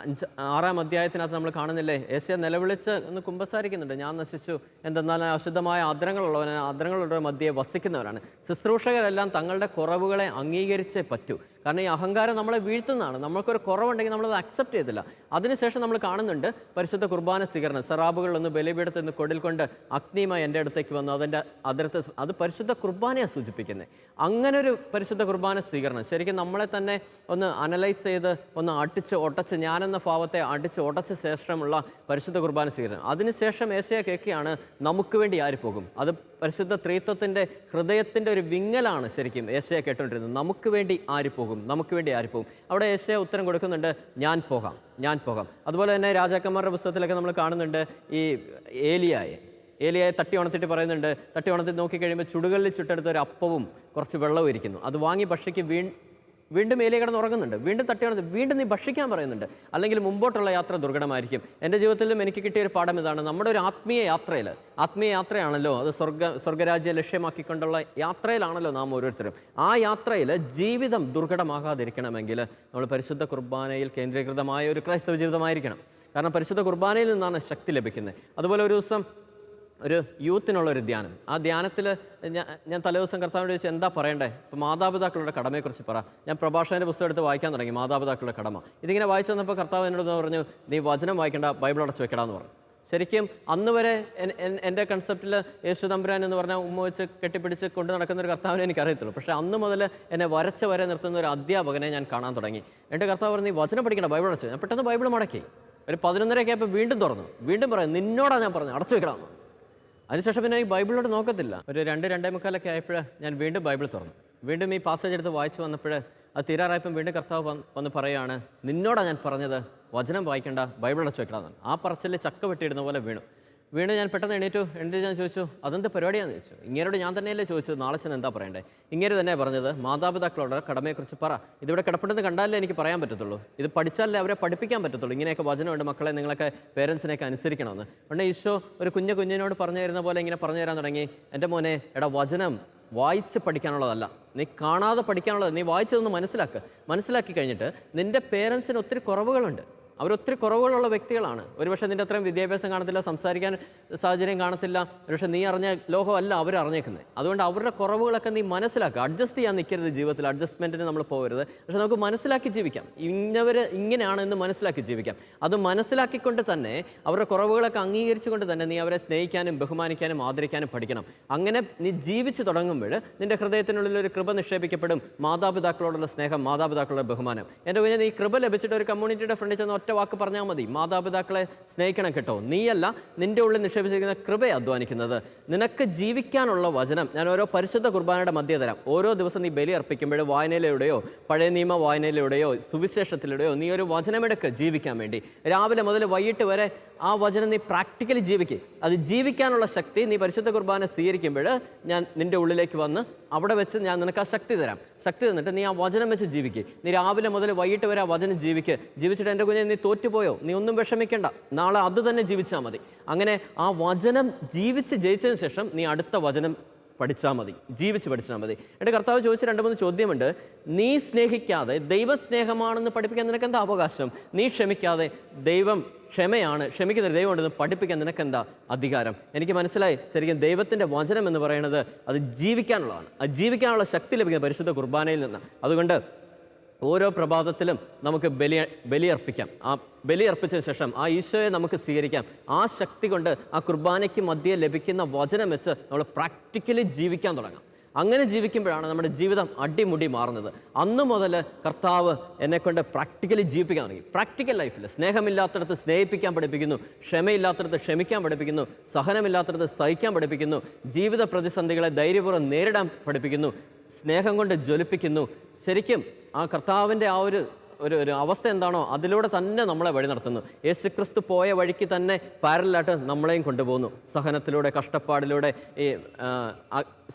അഞ്ച് ആറാം അധ്യായത്തിനകത്ത് നമ്മൾ കാണുന്നില്ലേ? ഏഷ്യ നിലവിളിച്ച് ഒന്ന് കുമ്പസാരിക്കുന്നുണ്ട്. ഞാൻ നശിച്ചു. എന്തെന്നാൽ അശുദ്ധമായ ആദരങ്ങളുള്ളവന് ആദരങ്ങളുടെ മധ്യേ വസിക്കുന്നവരാണ് ശുശ്രൂഷകരെല്ലാം തങ്ങളുടെ കുറവുകളെ അംഗീകരിച്ചേ പറ്റൂ. കാരണം ഈ അഹങ്കാരം നമ്മളെ വീഴ്ത്തുന്നതാണ്. നമ്മൾക്കൊരു കുറവുണ്ടെങ്കിൽ നമ്മളത് അക്സെപ്റ്റ് ചെയ്തില്ല അതിനുശേഷം നമ്മൾ കാണുന്നുണ്ട് പരിശുദ്ധ കുർബാന സ്വീകരണം. സെറാബുകളിലൊന്ന് ബലിപീഠത്തിൽ നിന്ന് കൊടിൽ കൊണ്ട് അഗ്നിയുമായി എന്റെ അടുത്തേക്ക് വന്നു. അതിന്റെ അതിർത്ത് അത് പരിശുദ്ധ കുർബാനയെ സൂചിപ്പിക്കുന്നത് അങ്ങനെ ഒരു പരിശുദ്ധ കുർബാന സ്വീകരണം. ശരിക്കും നമ്മളെ തന്നെ ഒന്ന് അനലൈസ് ചെയ്ത് ഒന്ന് അടിച്ച് ഒട്ടച്ച് ഞാനെന്ന ഭാവത്തെ അടിച്ച് ഒട്ടച്ച ശേഷമുള്ള പരിശുദ്ധ കുർബാന സ്വീകരണം. അതിനുശേഷം ഏശയ കേൾക്കുകയാണ് നമുക്ക് വേണ്ടി ആര് പോകും അത് പരിശുദ്ധ ത്രീത്വത്തിന്റെ ഹൃദയത്തിന്റെ ഒരു വിങ്ങലാണ് ശരിക്കും യേശയെ കേട്ടുകൊണ്ടിരുന്നത് നമുക്ക് വേണ്ടി ആര് പോകും? നമുക്ക് വേണ്ടി ആര് പോകും? അവിടെ യേശയെ ഉത്തരം കൊടുക്കുന്നുണ്ട് ഞാൻ പോകാം ഞാൻ പോകാം. അതുപോലെ തന്നെ രാജാക്കന്മാരുടെ പുസ്തകത്തിലൊക്കെ നമ്മൾ കാണുന്നുണ്ട് ഈ ഏലിയായെ. ഏലിയായെ തട്ടി ഉണർത്തിട്ട് പറയുന്നുണ്ട് തട്ടി ഉണർത്തി നോക്കിക്കഴിയുമ്പോൾ ചുടുകളിൽ ചുട്ടെടുത്ത ഒരു അപ്പവും കുറച്ച് വെള്ളവും ഇരിക്കുന്നു. അത് വാങ്ങി ഭക്ഷിക്ക് വീ വീണ്ടും മേലെ കിടന്ന് ഉറങ്ങുന്നുണ്ട്. വീണ്ടും തട്ടി കിടന്ന് വീണ്ടും നീ ഭക്ഷിക്കാൻ പറയുന്നുണ്ട്. അല്ലെങ്കിൽ മുമ്പോട്ടുള്ള യാത്ര ദുർഘടമായിരിക്കും. എന്റെ ജീവിതത്തിലും എനിക്ക് കിട്ടിയ ഒരു പാഠം ഇതാണ്. നമ്മുടെ ഒരു ആത്മീയ യാത്രയിൽ ആത്മീയ യാത്രയാണല്ലോ അത് സ്വർഗ സ്വർഗരാജ്യ ലക്ഷ്യമാക്കിക്കൊണ്ടുള്ള യാത്രയിലാണല്ലോ നാം ഓരോരുത്തരും. ആ യാത്രയിൽ ജീവിതം ദുർഘടമാകാതിരിക്കണമെങ്കിൽ നമ്മൾ പരിശുദ്ധ കുർബാനയിൽ കേന്ദ്രീകൃതമായ ഒരു ക്രൈസ്തവ ജീവിതമായിരിക്കണം. കാരണം പരിശുദ്ധ കുർബാനയിൽ നിന്നാണ് ശക്തി ലഭിക്കുന്നത്. അതുപോലെ ഒരു ദിവസം ഒരു യൂത്തിനുള്ള ഒരു ധ്യാനം. ആ ധ്യാനത്തിൽ ഞാൻ ഞാൻ തലേദിവസം കർത്താവിനോട് ചോദിച്ചു എന്താ പറയണ്ടേ? ഇപ്പോൾ മാതാപിതാക്കളുടെ കടമയെക്കുറിച്ച് പറ. ഞാൻ പ്രഭാഷകന്റെ പുസ്തകം എടുത്ത് വായിക്കാൻ തുടങ്ങി മാതാപിതാക്കളുടെ കടമ. ഇതിങ്ങനെ വായിച്ചു വന്നപ്പോൾ കർത്താവ് എന്നോട് പറഞ്ഞു നീ വചനം വായിക്കേണ്ട ബൈബിൾ അടച്ച് വെക്കടാന്ന് പറഞ്ഞു. ശരിക്കും അന്ന് വരെ എൻ- എൻ- എന്റെ കൺസെപ്റ്റിൽ യേശു തമ്പുരാൻ എന്ന് പറഞ്ഞാൽ ഉമ്മ വെച്ച് കെട്ടിപ്പിടിച്ച് കൊണ്ട് നടക്കുന്ന ഒരു കർത്താവിനെ എനിക്കറിയത്തുള്ളൂ. പക്ഷേ അന്ന് മുതൽ എന്നെ വരച്ച് വരെ നിർത്തുന്ന ഒരു അധ്യാപകനെ ഞാൻ കാണാൻ തുടങ്ങി. എന്റെ കർത്താവ് പറഞ്ഞു നീ വചനം പഠിക്കണ്ട ബൈബിൾ അടച്ചു ഞാൻ പെട്ടെന്ന് ബൈബിൾ മടക്കി. ഒരു പതിനൊന്നരയൊക്കെ ആയപ്പോൾ വീണ്ടും തുറന്നു. വീണ്ടും പറയാം നിന്നോടാണ് ഞാൻ പറഞ്ഞു അടച്ചു വെക്കണം അതിനുശേഷം പിന്നെ ഈ ബൈബിളോട് നോക്കത്തില്ല. ഒരു രണ്ട് രണ്ടേ മുക്കാലൊക്കെ ആയപ്പോൾ ഞാൻ വീണ്ടും ബൈബിൾ തുറന്നു. വീണ്ടും ഈ പാസേജ് എടുത്ത് വായിച്ചു വന്നപ്പോൾ അത് തീരാറായപ്പം വീണ്ടും കർത്താവ് വന്ന് പറയുകയാണ് നിന്നോടാണ് ഞാൻ പറഞ്ഞത് വചനം വായിക്കേണ്ട ബൈബിൾ അടച്ചു വെക്കണമെന്ന് ആ പറച്ചിൽ ചക്ക വെട്ടിയിടുന്ന പോലെ വീണു. വീണ്ടും ഞാൻ പെട്ടെന്ന് എണീറ്റു. എണീറ്റ് ഞാൻ ചോദിച്ചു അതെന്ത് പരിപാടിയാണെന്ന് ചോദിച്ചു. ഇങ്ങേരോട് ഞാൻ തന്നെയല്ലേ ചോദിച്ചത്. നാളെ ചെന്ന് എന്താ പറയണ്ടേ? ഇങ്ങേര് തന്നെ പറഞ്ഞത് മാതാപിതാക്കളോട് കടമയെക്കുറിച്ച് പറ. ഇതിവിടെ കിടപ്പുണ്ടെന്ന് കണ്ടാലേ എനിക്ക് പറയാൻ പറ്റത്തുള്ളൂ. ഇത് പഠിച്ചാലേ അവരെ പഠിപ്പിക്കാൻ പറ്റത്തുള്ളൂ. ഇങ്ങനെയൊക്കെ വചനമുണ്ട് മക്കളെ നിങ്ങളൊക്കെ പേരൻസിനെയൊക്കെ അനുസരിക്കണമെന്ന്. ഉടനെ ഈശോ ഒരു കുഞ്ഞു കുഞ്ഞിനോട് പറഞ്ഞു തരുന്ന പോലെ ഇങ്ങനെ പറഞ്ഞു തരാൻ തുടങ്ങി. എന്റെ മോനെ എടാ വചനം വായിച്ച് പഠിക്കാനുള്ളതല്ല. നീ കാണാതെ പഠിക്കാനുള്ളത് നീ വായിച്ചതൊന്ന് മനസ്സിലാക്കുക മനസ്സിലാക്കി കഴിഞ്ഞിട്ട് നിന്റെ പേരൻസിന് ഒത്തിരി കുറവുകളുണ്ട്. അവരൊത്തിരി കുറവുകളുള്ള വ്യക്തികളാണ്. ഒരുപക്ഷെ നിന്റെ അത്രയും വിദ്യാഭ്യാസം കാണത്തില്ല സംസാരിക്കാൻ സാഹചര്യം കാണത്തില്ല. ഒരുപക്ഷെ നീ അറിഞ്ഞ ലോകമല്ല അവർ അറിഞ്ഞേക്കുന്നത്. അതുകൊണ്ട് അവരുടെ കുറവുകളൊക്കെ നീ മനസ്സിലാക്കുക അഡ്ജസ്റ്റ് ചെയ്യാൻ നിൽക്കരുത് ജീവിതത്തിൽ. അഡ്ജസ്റ്റ്മെന്റിന് നമ്മൾ പോകരുത്. പക്ഷെ നമുക്ക് മനസ്സിലാക്കി ജീവിക്കാം. ഇന്നവർ ഇങ്ങനെയാണെന്ന് മനസ്സിലാക്കി ജീവിക്കാം. അത് മനസ്സിലാക്കിക്കൊണ്ട് തന്നെ അവരുടെ കുറവുകളൊക്കെ അംഗീകരിച്ചുകൊണ്ട് തന്നെ നീ അവരെ സ്നേഹിക്കാനും ബഹുമാനിക്കാനും ആദരിക്കാനും പഠിക്കണം. അങ്ങനെ നീ ജീവിച്ചു തുടങ്ങുമ്പോൾ നിന്റെ ഹൃദയത്തിനുള്ളിൽ ഒരു കൃപ നിക്ഷേപിക്കപ്പെടും. മാതാപിതാക്കളോടുള്ള സ്നേഹം മാതാപിതാക്കളുടെ ബഹുമാനം. എന്റെ കുഞ്ഞ് നീ കൃപ ലഭിച്ചിട്ട് ഒരു കമ്മ്യൂണിറ്റിയുടെ ഫ്രണ്ടിൽ ചെന്ന് ഒറ്റ വാക്ക് പറഞ്ഞാൽ മതി. മാതാപിതാക്കളെ സ്നേഹിക്കണം കേട്ടോ. നീയല്ല നിന്റെ ഉള്ളിൽ നിക്ഷേപിച്ചിരിക്കുന്ന കൃപയെ അധ്വാനിക്കുന്നത്. നിനക്ക് ജീവിക്കാനുള്ള വചനം ഞാൻ ഓരോ പരിശുദ്ധ കുർബാനയുടെ മധ്യ തരാം. ഓരോ ദിവസം നീ ബലി അർപ്പിക്കുമ്പോൾ വായനയിലൂടെയോ പഴയ നിയമ വായനയിലൂടെയോ സുവിശേഷത്തിലൂടെയോ നീ ഒരു വചനമെടുക്ക് ജീവിക്കാൻ വേണ്ടി. രാവിലെ മുതൽ വൈകിട്ട് വരെ ആ വചനം നീ പ്രാക്ടിക്കലി ജീവിക്കുക അത് ജീവിക്കാനുള്ള ശക്തി നീ പരിശുദ്ധ കുർബാന സ്വീകരിക്കുമ്പോൾ ഞാൻ നിന്റെ ഉള്ളിലേക്ക് വന്ന് അവിടെ വെച്ച് ഞാൻ നിനക്ക് ആ ശക്തി തരാം. ശക്തി തന്നിട്ട് നീ ആ വചനം വെച്ച് ജീവിക്കുക നീ രാവിലെ മുതൽ വൈകിട്ട് വരെ ആ വചനം ജീവിക്കുക ജീവിച്ചിട്ട് എന്റെ കുഞ്ഞെ നീ തോറ്റുപോയോ? നീ ഒന്നും വിഷമിക്കേണ്ട. നാളെ അത് തന്നെ ജീവിച്ചാൽ മതി. അങ്ങനെ ആ വചനം ജീവിച്ച് ജയിച്ചതിന് ശേഷം നീ അടുത്ത വചനം പഠിച്ചാൽ മതി. ജീവിച്ച് പഠിച്ചാൽ മതി. എന്റെ കർത്താവ് ചോദിച്ച രണ്ട് മൂന്ന് ചോദ്യമുണ്ട്. നീ സ്നേഹിക്കാതെ ദൈവസ്നേഹമാണെന്ന് പഠിപ്പിക്കാൻ നിനക്ക് എന്താ അവകാശം? നീ ക്ഷമിക്കാതെ ദൈവം ക്ഷമയാണ്. ക്ഷമിക്കുന്ന ദൈവമുണ്ടെന്ന് പഠിപ്പിക്കാൻ നിനക്ക് എന്താ അധികാരം? എനിക്ക് മനസ്സിലായി. ശരിക്കും ദൈവത്തിന്റെ വചനം എന്ന് പറയുന്നത് അത് ജീവിക്കാനുള്ളതാണ്. അത് ജീവിക്കാനുള്ള ശക്തി ലഭിക്കുന്ന പരിശുദ്ധ കുർബാനയിൽ നിന്ന് അതുകൊണ്ട് ഓരോ പ്രഭാതത്തിലും നമുക്ക് ബലി ബലിയർപ്പിക്കാം. ആ ബലിയർപ്പിച്ചതിന് ശേഷം ആ ഈശോയെ നമുക്ക് സ്വീകരിക്കാം. ആ ശക്തി കൊണ്ട് ആ കുർബാനയ്ക്ക് മധ്യേ ലഭിക്കുന്ന വചനം വെച്ച് നമ്മൾ പ്രാക്ടിക്കലി ജീവിക്കാൻ തുടങ്ങാം. അങ്ങനെ ജീവിക്കുമ്പോഴാണ് നമ്മുടെ ജീവിതം അടിമുടി മാറുന്നത്. അന്ന് മുതൽ കർത്താവ് എന്നെക്കൊണ്ട് പ്രാക്ടിക്കലി ജീവിപ്പിക്കാൻ തുടങ്ങി. പ്രാക്ടിക്കൽ ലൈഫിൽ സ്നേഹമില്ലാത്തടത്ത് സ്നേഹിപ്പിക്കാൻ പഠിപ്പിക്കുന്നു ക്ഷമയില്ലാത്തടത്ത് ക്ഷമിക്കാൻ പഠിപ്പിക്കുന്നു സഹനമില്ലാത്തടത്ത് സഹിക്കാൻ പഠിപ്പിക്കുന്നു ജീവിത പ്രതിസന്ധികളെ ധൈര്യപൂർവം നേരിടാൻ പഠിപ്പിക്കുന്നു സ്നേഹം കൊണ്ട് ജ്വലിപ്പിക്കുന്നു. ശരിക്കും ആ കർത്താവിന്റെ ആ ഒരു ഒരു ഒരു അവസ്ഥ എന്താണോ അതിലൂടെ തന്നെ നമ്മളെ വഴി നടത്തുന്നു. യേശു ക്രിസ്തു പോയ വഴിക്ക് തന്നെ പാരലായിട്ട് നമ്മളെയും കൊണ്ടുപോകുന്നു. സഹനത്തിലൂടെ കഷ്ടപ്പാടിലൂടെ ഈ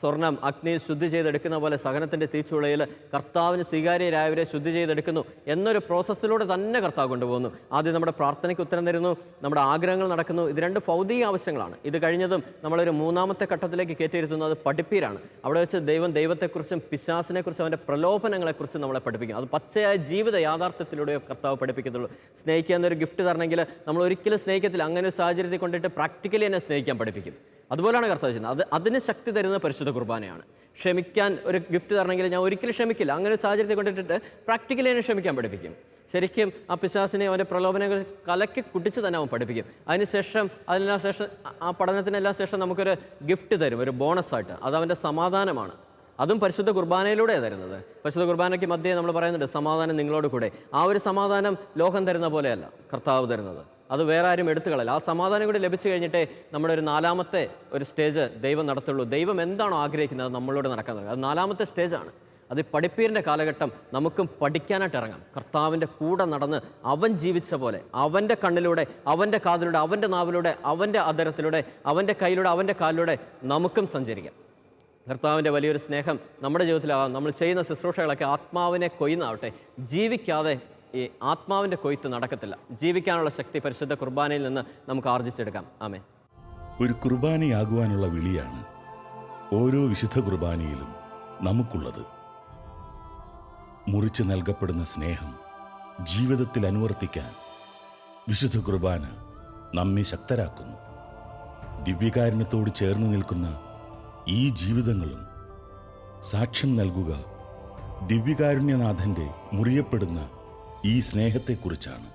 സ്വർണം അഗ്നിയിൽ ശുദ്ധി ചെയ്തെടുക്കുന്ന പോലെ സഹനത്തിന്റെ തീച്ചുളയിൽ കർത്താവിന് സ്വീകാര്യരായവരെ ശുദ്ധി ചെയ്തെടുക്കുന്നു എന്നൊരു പ്രോസസ്സിലൂടെ തന്നെ കർത്താവ് കൊണ്ടുപോകുന്നു. ആദ്യം നമ്മുടെ പ്രാർത്ഥനയ്ക്ക് ഉത്തരം തരുന്നു നമ്മുടെ ആഗ്രഹങ്ങൾ നടക്കുന്നു. ഇത് രണ്ട് ഭൗതിക ആവശ്യങ്ങളാണ്. ഇത് കഴിഞ്ഞതും നമ്മളൊരു മൂന്നാമത്തെ ഘട്ടത്തിലേക്ക് കയറ്റിയിരുത്തുന്നത് പഠിപ്പീരാണ്. അവിടെ വെച്ച് ദൈവം ദൈവത്തെക്കുറിച്ചും പിശാസിനെക്കുറിച്ചും അവന്റെ പ്രലോഭനങ്ങളെക്കുറിച്ചും നമ്മളെ പഠിപ്പിക്കും അത് പച്ചയായ ജീവിത യാഥാർത്ഥ്യത്തിലൂടെ കർത്താവ് പഠിപ്പിക്കത്തുള്ളൂ. സ്നേഹിക്കുക എന്നൊരു ഗിഫ്റ്റ് തരണമെങ്കിൽ നമ്മൾ ഒരിക്കലും സ്നേഹിക്കത്തില്ല. അങ്ങനെ ഒരു സാഹചര്യത്തിൽ കൊണ്ടിട്ട് പ്രാക്ടിക്കലി എന്നെ സ്നേഹിക്കാൻ പഠിപ്പിക്കും. അതുപോലെയാണ് കർത്താവ് ചെയ്യുന്നത്. അത് അതിന് ശക്തി തരുന്ന പരിശുദ്ധ കുർബാനയാണ്. ക്ഷമിക്കാൻ ഒരു ഗിഫ്റ്റ് തരണമെങ്കിൽ ഞാൻ ഒരിക്കലും ക്ഷമിക്കില്ല. അങ്ങനെ ഒരു സാഹചര്യത്തിൽ കൊണ്ടിട്ടിട്ട് പ്രാക്ടിക്കലി എന്നെ ക്ഷമിക്കാൻ പഠിപ്പിക്കും. ശരിക്കും ആ പിശാസിനെ അവന്റെ പ്രലോഭനങ്ങൾ കലക്കി കുട്ടിച്ച് തന്നെ അവൻ പഠിപ്പിക്കും. അതിനുശേഷം അതിനെല്ലാം ശേഷം ആ പഠനത്തിനെല്ലാം ശേഷം നമുക്കൊരു ഗിഫ്റ്റ് തരും. ഒരു ബോണസായിട്ട് അത് അവന്റെ സമാധാനമാണ്. അതും പരിശുദ്ധ കുർബാനയിലൂടെയാണ് തരുന്നത്. പരിശുദ്ധ കുർബാനയ്ക്ക് മധ്യേ നമ്മൾ പറയുന്നുണ്ട് സമാധാനം നിങ്ങളോട് കൂടെ. ആ ഒരു സമാധാനം ലോകം തരുന്ന പോലെയല്ല കർത്താവ് തരുന്നത്. അത് വേറെ ആരും എടുത്തു കളയില്ല ആ സമാധാനം കൂടി ലഭിച്ചു കഴിഞ്ഞിട്ടേ നമ്മുടെ ഒരു നാലാമത്തെ ഒരു സ്റ്റേജ് ദൈവം നടത്തുള്ളൂ. ദൈവം എന്താണോ ആഗ്രഹിക്കുന്നത് നമ്മളോട് നടക്കാൻ അത് നാലാമത്തെ സ്റ്റേജാണ്. അത് പഠിപ്പീരിന്റെ കാലഘട്ടം നമുക്കും പഠിക്കാനായിട്ട് ഇറങ്ങാം. കർത്താവിന്റെ കൂടെ നടന്ന് അവൻ ജീവിച്ച പോലെ അവന്റെ കണ്ണിലൂടെ അവന്റെ കാതിലൂടെ അവന്റെ നാവിലൂടെ അവന്റെ അതരത്തിലൂടെ അവന്റെ കയ്യിലൂടെ അവന്റെ കാലിലൂടെ നമുക്കും സഞ്ചരിക്കാം. കർത്താവിന്റെ വലിയൊരു സ്നേഹം നമ്മുടെ ജീവിതത്തിലാവാം. നമ്മൾ ചെയ്യുന്ന ശുശ്രൂഷകളൊക്കെ ആത്മാവിനെ കൊയ്യുന്നാവട്ടെ ജീവിക്കാതെ ഈ ആത്മാവിന്റെ കൊയ്ത്ത് നടക്കത്തില്ല. ജീവിക്കാനുള്ള ശക്തി പരിശുദ്ധ കുർബാനയിൽ നിന്ന് നമുക്ക് ആർജിച്ചെടുക്കാം. ആമേ ഒരു കുർബാനയാകുവാനുള്ള വിളിയാണ് ഓരോ വിശുദ്ധ കുർബാനയിലും നമുക്കുള്ളത്. മുറിച്ച് നൽകപ്പെടുന്ന സ്നേഹം ജീവിതത്തിൽ അനുവർത്തിക്കാൻ വിശുദ്ധ കുർബാന നമ്മെ ശക്തരാക്കുന്നു. ദിവ്യകാരുണ്യത്തോട് ചേർന്ന് നിൽക്കുന്ന ഈ ജീവിതങ്ങളും സാക്ഷ്യം നൽകുക ദിവ്യകാരുണ്യനാഥന്റെ മുറിയപ്പെടുന്ന ഈ സ്നേഹത്തെക്കുറിച്ചാണ്.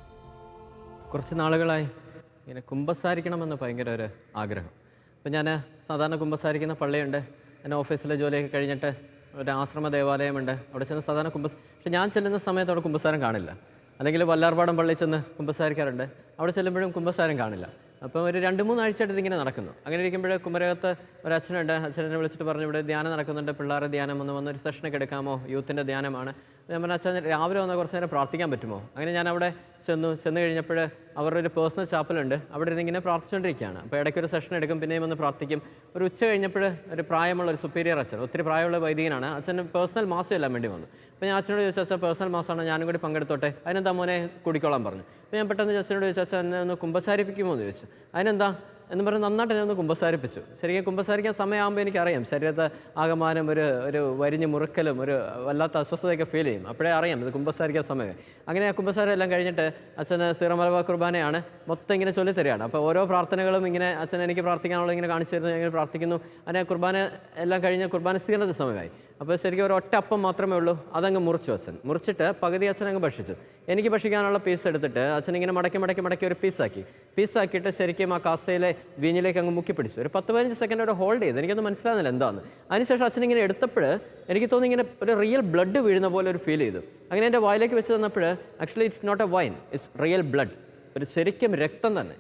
കുറച്ച് നാളുകളായി ഇങ്ങനെ കുമ്പസാരിക്കണമെന്ന് ഭയങ്കര ഒരു ആഗ്രഹം. അപ്പം ഞാൻ സാധാരണ കുമ്പസാരിക്കുന്ന പള്ളിയുണ്ട്. എന്റെ ഓഫീസിലെ ജോലിയൊക്കെ കഴിഞ്ഞിട്ട് ഒരു ആശ്രമ ദേവാലയമുണ്ട്. അവിടെ ചെന്ന് സാധാരണ കുമ്പസ് പക്ഷെ ഞാൻ ചെല്ലുന്ന സമയത്ത് അവിടെ കുമ്പസാരം കാണില്ല. അല്ലെങ്കിൽ വല്ലാർപാടം പള്ളിയിൽ ചെന്ന് കുമ്പസാരിക്കാറുണ്ട്. അവിടെ ചെല്ലുമ്പോഴും കുമ്പസാരം കാണില്ല. അപ്പം ഒരു രണ്ട് മൂന്നാഴ്ചയായിട്ട് ഇതിങ്ങനെ നടക്കുന്നു. അങ്ങനെ ഇരിക്കുമ്പോൾ കുമരകത്ത് ഒരു അച്ഛനുണ്ട്. അച്ഛനെ വിളിച്ചിട്ട് പറഞ്ഞു ഇവിടെ ധ്യാനം നടക്കുന്നുണ്ട്. പിള്ളേരെ ധ്യാനം ഒന്ന് വന്നൊരു സെഷനൊക്കെ എടുക്കാമോ? യൂത്തിന്റെ ധ്യാനമാണ്. ഞാൻ പറഞ്ഞു അച്ഛൻ രാവിലെ വന്നാൽ കുറച്ച് നേരം പ്രാർത്ഥിക്കാൻ പറ്റുമോ? അങ്ങനെ ഞാൻ അവിടെ ചെന്നു ചെന്ന് കഴിഞ്ഞപ്പോൾ അവരുടെ ഒരു പേഴ്സണൽ ചാപ്പലുണ്ട് അവിടെ ഇരുന്ന് ഇങ്ങനെ പ്രാർത്ഥിച്ചുകൊണ്ടിരിക്കുകയാണ്. അപ്പോൾ ഇടയ്ക്ക് ഒരു സെഷൻ എടുക്കും പിന്നെയും വന്ന് പ്രാർത്ഥിക്കും. ഒരു ഉച്ച കഴിഞ്ഞപ്പോൾ ഒരു പ്രായമുള്ള ഒരു സുപ്പീരിയർ അച്ഛൻ ഒത്തിരി പ്രായമുള്ള വൈദികനാണ്. അച്ഛന് പേഴ്സണൽ മാസം എല്ലാം വേണ്ടി വന്നു. അപ്പോൾ ഞാൻ അച്ഛനോട് ചോദിച്ചു അച്ഛൻ പേഴ്സണൽ മാസമാണ് ഞാനും കൂടി പങ്കെടുത്തോട്ടെ? അതിനെന്താ മോനെ കുടിക്കോളാൻ പറഞ്ഞു. അപ്പോൾ ഞാൻ പെട്ടെന്ന് അച്ഛനോട് ചോദിച്ചു അച്ഛൻ എന്നെ ഒന്ന് കുമ്പസാരിപ്പിക്കുമോ? എന്ന് ചോദിച്ചു. അതിനെന്താ? എന്ന് പറഞ്ഞ് നന്നായിട്ട് എന്നെ ഒന്ന് കുമ്പസാരിപ്പിച്ചു. ശരിക്കും കുമ്പസാരിക്കാൻ സമയമാകുമ്പോൾ എനിക്കറിയാം. ശരീരത്തെ ആകമാനം ഒരു ഒരു വരിഞ്ഞ് മുറുക്കലും ഒരു വല്ലാത്ത അസ്വസ്ഥതയൊക്കെ ഫീൽ ചെയ്യും. അപ്പോഴേ അറിയാം ഇത് കുമ്പസാരിക്കാൻ സമയം. അങ്ങനെ ആ കുമ്പസാരം എല്ലാം കഴിഞ്ഞിട്ട് അച്ഛന് സീറമലബ കുർബാനയാണ് മൊത്തം ഇങ്ങനെ ചൊല്ലിത്തരികയാണ്. അപ്പോൾ ഓരോ പ്രാർത്ഥനകളും ഇങ്ങനെ അച്ഛൻ എനിക്ക് പ്രാർത്ഥിക്കാനുള്ള ഇങ്ങനെ കാണിച്ചു തരുന്നു ഇങ്ങനെ പ്രാർത്ഥിക്കുന്നു. അങ്ങനെ കുർബാന എല്ലാം കഴിഞ്ഞ് കുർബാന സ്വീകരണത്തിന് സമയമായി. അപ്പോൾ ശരിക്കും ഒരു ഒറ്റ അപ്പം മാത്രമേ ഉള്ളൂ അതങ്ങ് മുറിച്ചു അച്ഛൻ. മുറിച്ചിട്ട് പകുതി അച്ഛൻ അങ്ങ് ഭക്ഷിച്ചു. എനിക്ക് ഭക്ഷിക്കാനുള്ള പീസ് എടുത്തിട്ട് അച്ഛൻ ഇങ്ങനെ മടക്കി മടക്കി മടക്കി ഒരു പീസാക്കി പീസാക്കിയിട്ട് ശരിക്കും ആ കാസയിലെ വീഞ്ഞിലേക്ക് അങ്ങ് മുക്കി പിടിച്ചു. ഒരു പത്ത് പതിനഞ്ച് സെക്കൻഡ് അവിടെ ഹോൾഡ് ചെയ്ത്. എനിക്കൊന്നും മനസ്സിലാകുന്നില്ല എന്താന്ന്. അതിനുശേഷം അച്ഛൻ ഇങ്ങനെ എടുത്തപ്പോൾ എനിക്ക് തോന്നി ഇങ്ങനെ ഒരു റിയൽ ബ്ലഡ് വീഴുന്ന പോലെ ഒരു ഫീൽ ചെയ്തു. അങ്ങനെ എന്റെ വായിലേക്ക് വെച്ച് തന്നപ്പോൾ actually it's not a wine it's real blood ഒരു ശരിക്കും രക്തം തന്നെ.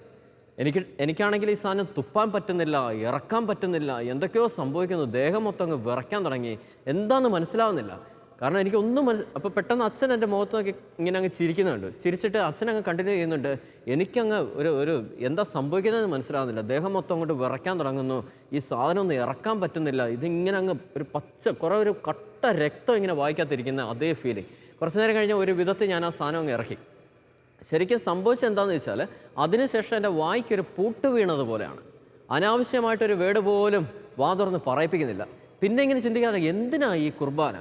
എനിക്ക് എനിക്കാണെങ്കിൽ ഈ സാധനം തുപ്പാൻ പറ്റുന്നില്ല ഇറക്കാൻ പറ്റുന്നില്ല എന്തൊക്കെയോ സംഭവിക്കുന്നു ദേഹം മൊത്തം അങ്ങ് വിറയ്ക്കാൻ തുടങ്ങി. എന്താണെന്ന് മനസ്സിലാവുന്നില്ല. കാരണം എനിക്കൊന്നും മനസ്സ് അപ്പോൾ പെട്ടെന്ന് അച്ഛൻ എന്റെ മുഖത്ത് നോക്കി ഇങ്ങനെ അങ്ങ് ചിരിക്കുന്നുണ്ട്. ചിരിച്ചിട്ട് അച്ഛൻ അങ്ങ് കണ്ടിന്യൂ ചെയ്യുന്നുണ്ട്. എനിക്കങ്ങ് ഒരു ഒരു എന്താ സംഭവിക്കുന്നതെന്ന് മനസ്സിലാകുന്നില്ല ദേഹം മൊത്തം അങ്ങോട്ട് വിറയ്ക്കാൻ തുടങ്ങുന്നു. ഈ സാധനം ഒന്നും ഇറക്കാൻ പറ്റുന്നില്ല. ഇതിങ്ങനെ അങ്ങ് ഒരു പച്ച കുറേ ഒരു കട്ട രക്തം ഇങ്ങനെ വായിക്കാത്തിരിക്കുന്ന അതേ ഫീലിംഗ് കുറച്ച് നേരം കഴിഞ്ഞ് ഒരു വിധത്തിൽ ഞാൻ ആ സാധനം അങ്ങ് ഇറക്കി. ശരിക്കും സംഭവിച്ചത് എന്താണെന്ന് വെച്ചാൽ അതിനുശേഷം എന്റെ വായിക്കൊരു പൂട്ട് വീണതുപോലെയാണ് അനാവശ്യമായിട്ടൊരു വേട് പോലും വാ തുറന്ന് പറയിപ്പിക്കുന്നില്ല. പിന്നെ ഇങ്ങനെ ചിന്തിക്കാതെ എന്തിനാ ഈ കുർബാന?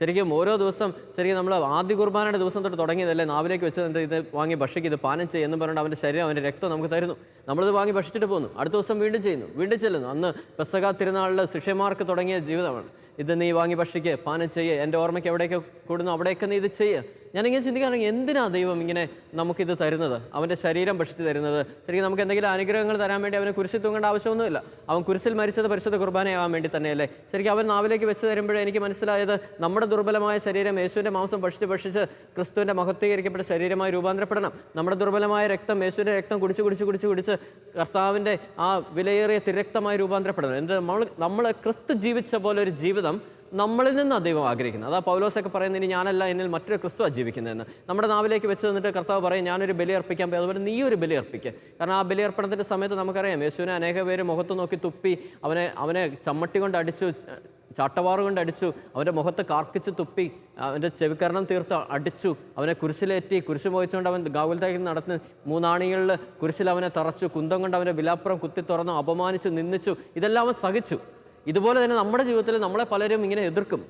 ശരിക്കും ഓരോ ദിവസം ശരിക്കും നമ്മൾ ആദ്യ കുർബാനയുടെ ദിവസം തൊട്ട് തുടങ്ങിയതല്ലേ നാവിലേക്ക് വെച്ചത്? ഇത് വാങ്ങി ഭക്ഷിക്കുക ഇത് പാനം ചെയ്യുക എന്ന് പറഞ്ഞിട്ട് അവന്റെ ശരീരം അവന്റെ രക്തം നമുക്ക് തരുന്നു. നമ്മളിത് വാങ്ങി ഭക്ഷിച്ചിട്ട് പോകുന്നു അടുത്ത ദിവസം വീണ്ടും ചെയ്യുന്നു. വീണ്ടും ചെല്ലുന്നു. അന്ന് പെസക തിരുനാളിൽ ശിഷ്യന്മാർക്ക് തുടങ്ങിയ ജീവിതമാണ്. ഇത് നീ വാങ്ങി ഭക്ഷിക്കുക പാനം ചെയ്യുക എന്റെ ഓർമ്മയ്ക്ക് എവിടെയൊക്കെ കൂടുന്നു അവിടെയൊക്കെ നീ ഇത് ചെയ്യുക ഞാനിങ്ങനെ ചിന്തിക്കുകയാണെങ്കിൽ എന്തിനാ ദൈവം ഇങ്ങനെ നമുക്കിത് തരുന്നത്? അവന്റെ ശരീരം ഭക്ഷിച്ച് തരുന്നത്? ശരിക്കും നമുക്ക് എന്തെങ്കിലും അനുഗ്രഹങ്ങൾ തരാൻ വേണ്ടി അവനെ കുരിശിൽ തൂങ്ങേണ്ട ആവശ്യമൊന്നുമില്ല. അവൻ കുരിശിൽ മരിച്ചത് പരിശുദ്ധ കുർബാനയാവാൻ വേണ്ടി തന്നെയല്ലേ? ശരിക്കും അവൻ നാവിലേക്ക് വെച്ച് തരുമ്പോഴേ എനിക്ക് മനസ്സിലായത് നമ്മുടെ ദുർബലമായ ശരീരം യേശുവിന്റെ മാംസം ഭക്ഷിച്ച് ഭക്ഷിച്ച് ക്രിസ്തുവിന്റെ മഹത്വീകരിക്കപ്പെട്ട ശരീരമായി രൂപാന്തരപ്പെടണം. നമ്മുടെ ദുർബലമായ രക്തം യേശുവിന്റെ രക്തം കുടിച്ച് കുടിച്ച് കുടിച്ച് കുടിച്ച് കർത്താവിന്റെ ആ വിലയേറിയ തിരക്തമായി രൂപാന്തരപ്പെടണം. എന്ത് നമ്മൾ നമ്മൾ ക്രിസ്തു ജീവിച്ച പോലെ ഒരു ജീവിതം നമ്മളിൽ നിന്നാണ് ദൈവം ആഗ്രഹിക്കുന്നത്. അതാ പൗലോസൊക്കെ പറയുന്നത് ഇനി ഞാനല്ല എന്നിൽ മറ്റൊരു ക്രിസ്തു ജീവിക്കുന്നതെന്ന്. നമ്മുടെ നാവിലേക്ക് വെച്ച് തന്നിട്ട് കർത്താവ് പറയും ഞാനൊരു ബലി അർപ്പിക്കാൻ പോയി. അതുപോലെ നീ ഒരു ബലി അർപ്പിക്കുക കാരണം ആ ബലി അർപ്പണത്തിന്റെ സമയത്ത് നമുക്കറിയാം യേശുവിനെ അനേക പേര് മുഖത്ത് നോക്കി തുപ്പി അവനെ അവനെ ചമ്മട്ടി കൊണ്ട് അടിച്ചു ചാട്ടവാറ് കൊണ്ട് അടിച്ചു അവന്റെ മുഖത്ത് കാർക്കിച്ച് തുപ്പി അവന്റെ ചെവിക്കരണം തീർത്ത് അടിച്ചു അവനെ കുരിശിലേറ്റി കുരിശ് മോഹിച്ചുകൊണ്ട് അവൻ ഗാകുലത്തേക്ക് നടന്ന് മൂന്നാണികളിൽ കുരിശിൽ അവനെ തറച്ചു കുന്തം കൊണ്ട് അവന്റെ വിലാപ്പുറം കുത്തി തുറന്നു അപമാനിച്ചു നിന്നിച്ചു ഇതെല്ലാം അവൻ സഹിച്ചു. ഇതുപോലെ തന്നെ നമ്മുടെ ജീവിതത്തിൽ നമ്മളെ പലരും ഇങ്ങനെ എതിർക്കും.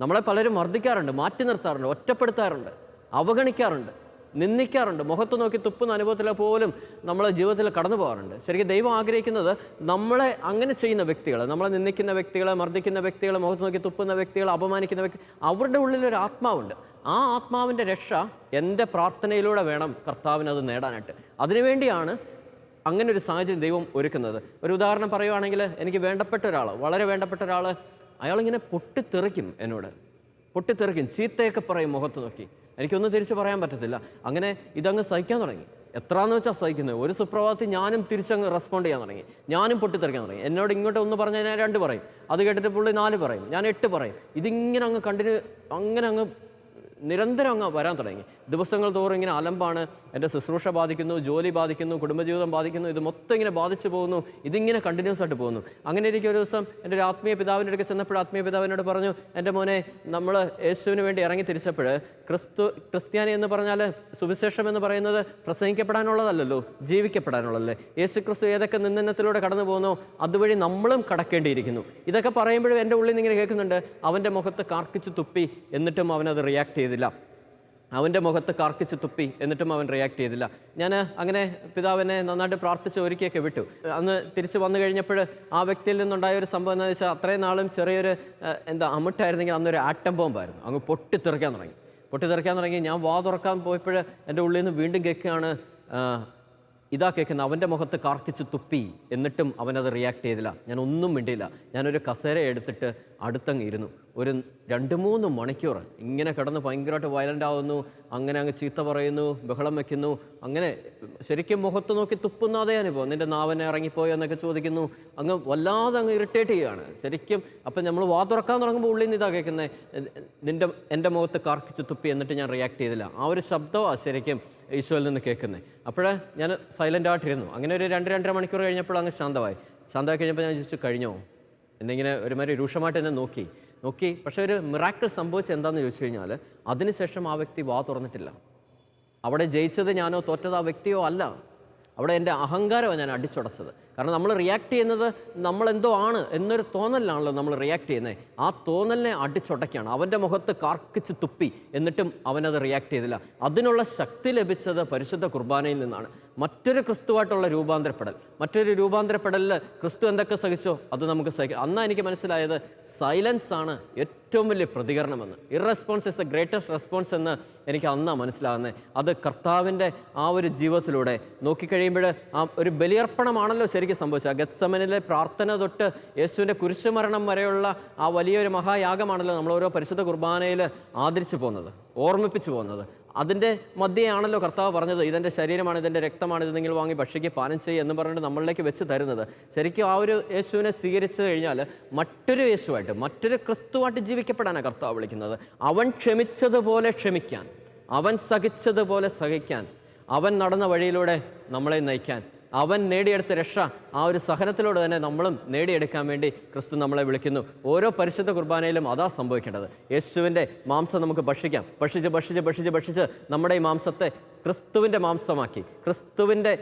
നമ്മളെ പലരും മർദ്ദിക്കാറുണ്ട് മാറ്റി നിർത്താറുണ്ട് ഒറ്റപ്പെടുത്താറുണ്ട് അവഗണിക്കാറുണ്ട് നിന്ദിക്കാറുണ്ട് മുഖത്ത് നോക്കി തുപ്പുന്ന അനുഭവത്തിലെ പോലും നമ്മളെ ജീവിതത്തിൽ കടന്നു പോകാറുണ്ട്. ശരിക്കും ദൈവം ആഗ്രഹിക്കുന്നത് നമ്മളെ അങ്ങനെ ചെയ്യുന്ന വ്യക്തികൾ നമ്മളെ നിന്ദിക്കുന്ന വ്യക്തികളെ മർദ്ദിക്കുന്ന വ്യക്തികളെ മുഖത്ത് നോക്കി തുപ്പുന്ന വ്യക്തികളെ അപമാനിക്കുന്ന വ്യക്തി അവരുടെ ഉള്ളിൽ ഒരു ആത്മാവുണ്ട്. ആ ആത്മാവിന്റെ രക്ഷ എന്റെ പ്രാർത്ഥനയിലൂടെ വേണം കർത്താവിനത് നേടാനായിട്ട്. അതിനുവേണ്ടിയാണ് അങ്ങനെ ഒരു സാഹചര്യം ദൈവം ഒരുക്കുന്നത്. ഒരു ഉദാഹരണം പറയുവാണെങ്കിൽ എനിക്ക് വേണ്ടപ്പെട്ട ഒരാൾ വളരെ വേണ്ടപ്പെട്ട ഒരാൾ അയാളിങ്ങനെ പൊട്ടിത്തെറിക്കും എന്നോട്. പൊട്ടിത്തെറിക്കും ചീത്തയൊക്കെ പറയും മുഖത്ത് നോക്കി. എനിക്കൊന്നും തിരിച്ച് പറയാൻ പറ്റത്തില്ല. അങ്ങനെ ഇതങ്ങ് സഹിക്കാൻ തുടങ്ങി. എത്രാന്ന് വെച്ചാൽ സഹിക്കുന്നത്? ഒരു സുപ്രഭാതത്തിൽ ഞാനും തിരിച്ചങ്ങ് റെസ്പോണ്ട് ചെയ്യാൻ തുടങ്ങി. ഞാനും പൊട്ടിത്തെറിക്കാൻ തുടങ്ങി. എന്നോട് ഇങ്ങോട്ട് ഒന്ന് പറഞ്ഞാൽ ഞാൻ രണ്ട് പറയും. അത് കേട്ടിട്ട് പുള്ളി നാല് പറയും. ഞാൻ എട്ട് പറയും. ഇതിങ്ങനെ അങ്ങ് കണ്ടിന്യൂ അങ്ങനെ അങ്ങ് നിരന്തരം അങ്ങ് വരാൻ തുടങ്ങി. ദിവസങ്ങൾ തോറും ഇങ്ങനെ അലമ്പാണ്. എന്റെ ശുശ്രൂഷ ബാധിക്കുന്നു ജോലി ബാധിക്കുന്നു കുടുംബജീവിതം ബാധിക്കുന്നു ഇത് മൊത്തം ഇങ്ങനെ ബാധിച്ചു പോകുന്നു ഇതിങ്ങനെ കണ്ടിന്യൂസ് ആയിട്ട് പോകുന്നു. അങ്ങനെ എനിക്ക് ഒരു ദിവസം എന്റെ ഒരു ആത്മീയ പിതാവിന്റെ അടുക്കൽ ചെന്നപ്പോൾ ആത്മീയ പിതാവിനോട് പറഞ്ഞു എന്റെ മോനെ നമ്മൾ യേശുവിന് വേണ്ടി ഇറങ്ങി തിരിച്ചപ്പോൾ ക്രിസ്തു ക്രിസ്ത്യാനി എന്ന് പറഞ്ഞാൽ സുവിശേഷം എന്ന് പറയുന്നത് പ്രസംഗിക്കപ്പെടാനുള്ളതല്ലല്ലോ ജീവിക്കപ്പെടാനുള്ളതല്ലേ. യേശു ക്രിസ്തു ഏതൊക്കെ നിന്ദനത്തിലൂടെ കടന്നു പോകുന്നോ അതുവഴി നമ്മളും കടക്കേണ്ടിയിരിക്കുന്നു. ഇതൊക്കെ പറയുമ്പോഴും എന്റെ ഉള്ളിൽ നിന്ന് ഇങ്ങനെ കേൾക്കുന്നുണ്ട്. അവന്റെ മുഖത്ത് കാർക്കിച്ചു തുപ്പി എന്നിട്ടും അവനത് റിയാക്ട് ചെയ്തില്ല. അവന്റെ മുഖത്ത് കാർക്കിച്ച് തുപ്പി എന്നിട്ടും അവൻ റിയാക്ട് ചെയ്തില്ല. ഞാൻ അങ്ങനെ പിതാവിനെ നന്നായിട്ട് പ്രാർത്ഥിച്ച് ഒരുക്കിയൊക്കെ വിട്ടു. അന്ന് തിരിച്ച് വന്നു കഴിഞ്ഞപ്പോൾ ആ വ്യക്തിയിൽ നിന്നുണ്ടായ ഒരു സംഭവം എന്താണെന്ന് വെച്ചാൽ അത്രയും നാളും ചെറിയൊരു എന്താ അമിട്ടായിരുന്നെങ്കിൽ അന്നൊരു ആറ്റം ബോംബായിരുന്നു അങ്ങ് പൊട്ടിത്തെറിക്കാൻ തുടങ്ങി. പൊട്ടിത്തെറിക്കാൻ തുടങ്ങി. ഞാൻ വാ തുറക്കാൻ പോയപ്പോൾ എന്റെ ഉള്ളിൽ നിന്ന് വീണ്ടും കേൾക്കുകയാണ് ഇതാ കേൾക്കുന്ന അവന്റെ മുഖത്ത് കാർക്കിച്ച് തുപ്പി എന്നിട്ടും അവനത് റിയാക്ട് ചെയ്തില്ല. ഞാൻ ഒന്നും മിണ്ടിയില്ല. ഞാനൊരു കസേര എടുത്തിട്ട് അടുത്തങ്ങ് ഇരുന്നു ഒരു രണ്ട് മൂന്ന് മണിക്കൂർ ഇങ്ങനെ കിടന്ന് ഭയങ്കരമായിട്ട് വയലന്റ് ആവുന്നു അങ്ങനെ അങ്ങ് ചീത്ത പറയുന്നു ബഹളം വയ്ക്കുന്നു അങ്ങനെ ശരിക്കും മുഖത്ത് നോക്കി തുപ്പുന്ന അതേ അനുഭവം. നിന്റെ നാവനെ ഇറങ്ങിപ്പോയോ? എന്നൊക്കെ ചോദിക്കുന്നു. അങ്ങ് വല്ലാതെ അങ്ങ് ഇറിറ്റേറ്റ് ചെയ്യുകയാണ്. ശരിക്കും അപ്പം നമ്മൾ വാ തുറക്കാൻ തുടങ്ങുമ്പോൾ ഉള്ളിൽ നിന്ന് ഇതാ കേൾക്കുന്നത് നിന്റെ എന്റെ മുഖത്ത് കാർക്കിച്ച് തുപ്പി എന്നിട്ട് ഞാൻ റിയാക്ട് ചെയ്തില്ല. ആ ഒരു ശബ്ദമാണ് ശരിക്കും ഈശോയിൽ നിന്ന് കേൾക്കുന്നത്. അപ്പോഴേ ഞാൻ സൈലന്റ് ആയിട്ടിരുന്നു. അങ്ങനെ ഒരു രണ്ട് രണ്ടര മണിക്കൂർ കഴിഞ്ഞപ്പോൾ അങ്ങ് ശാന്തമായി. ശാന്തമായി കഴിഞ്ഞപ്പോൾ ഞാൻ ചോദിച്ചു കഴിഞ്ഞോ? എന്നിങ്ങനെ ഒരുമാതിരി രൂക്ഷമായിട്ട് എന്നെ നോക്കി. നോക്കി. പക്ഷേ ഒരു മിറാക്കിൾ സംഭവിച്ചത് എന്താണെന്ന് ചോദിച്ചു കഴിഞ്ഞാൽ അതിനുശേഷം ആ വ്യക്തി വാ തുറന്നിട്ടില്ല. അവിടെ ജയിച്ചത് ഞാനോ തോറ്റത് ആ വ്യക്തിയോ അല്ല. അവിടെ എന്റെ അഹങ്കാരമാണ് ഞാൻ അടിച്ചുടച്ചത്. കാരണം നമ്മൾ റിയാക്ട് ചെയ്യുന്നത് നമ്മളെന്തോ ആണ് എന്നൊരു തോന്നലിലാണല്ലോ നമ്മൾ റിയാക്ട് ചെയ്യുന്നത് ആ തോന്നലിനെ അടിച്ചുടയ്ക്കാണ് അവന്റെ മുഖത്ത് കാർക്കിച്ച് തുപ്പി. എന്നിട്ടും അവനത് റിയാക്ട് ചെയ്തില്ല. അതിനുള്ള ശക്തി ലഭിച്ചത് പരിശുദ്ധ കുർബാനയിൽ നിന്നാണ്. മറ്റൊരു ക്രിസ്തുവായിട്ടുള്ള രൂപാന്തരപ്പെടൽ. മറ്റൊരു രൂപാന്തരപ്പെടലിൽ ക്രിസ്തു എന്തൊക്കെ സഹിച്ചോ അത് നമുക്ക് സഹിക്കാം. അന്നാ എനിക്ക് മനസ്സിലായത് സൈലൻസ് ആണ് ഏറ്റവും വലിയ പ്രതികരണമെന്ന്. Response is the greatest response എന്ന് എനിക്ക് അന്നാ മനസ്സിലാകുന്നത്. അത് കർത്താവിന്റെ ആ ഒരു ജീവിതത്തിലൂടെ നോക്കിക്കഴിയുമ്പോൾ ആ ഒരു ബലിയർപ്പണമാണല്ലോ ശരിക്കും സംഭവിച്ചത്. ഗത്സമനിലെ പ്രാർത്ഥന തൊട്ട് യേശുവിന്റെ കുരിശുമരണം വരെയുള്ള ആ വലിയൊരു മഹായാഗമാണല്ലോ നമ്മൾ ഓരോ പരിശുദ്ധ കുർബാനയിൽ ആദരിച്ചു പോകുന്നത് ഓർമ്മിപ്പിച്ചു പോകുന്നത്. അതിന്റെ മധ്യയാണല്ലോ കർത്താവ് പറഞ്ഞത് ഇതെന്റെ ശരീരമാണ് ഇതിന്റെ രക്തമാണ് ഇത് നിങ്ങൾ വാങ്ങി ഭക്ഷിക്ക് പാനം ചെയ്യുക എന്ന് പറഞ്ഞിട്ട് നമ്മളിലേക്ക് വെച്ച് തരുന്നത്. ശരിക്കും ആ ഒരു യേശുവിനെ സ്വീകരിച്ചു കഴിഞ്ഞാൽ മറ്റൊരു യേശുവായിട്ട് മറ്റൊരു ക്രിസ്തുവായിട്ട് ജീവിക്കപ്പെടാനാണ് കർത്താവ് വിളിക്കുന്നത്. അവൻ ക്ഷമിച്ചതുപോലെ ക്ഷമിക്കാൻ അവൻ സഹിച്ചതുപോലെ സഹിക്കാൻ അവൻ നടന്ന വഴിയിലൂടെ നമ്മളെ നയിക്കാൻ അവൻ നേടിയെടുത്ത രക്ഷ ആ ഒരു സഹനത്തിലൂടെ തന്നെ നമ്മളും നേടിയെടുക്കാൻ വേണ്ടി ക്രിസ്തു നമ്മളെ വിളിക്കുന്നു. ഓരോ പരിശുദ്ധ കുർബാനയിലും അതാ സംഭവിക്കേണ്ടത്. യേശുവിന്റെ മാംസം നമുക്ക് ഭക്ഷിക്കാം. ഭക്ഷിച്ച് ഭക്ഷിച്ച് ഭക്ഷിച്ച് ഭക്ഷിച്ച് നമ്മുടെ ഈ മാംസത്തെ ക്രിസ്തുവിന്റെ മാംസമാക്കി. ക്രിസ്തുവിന്റെ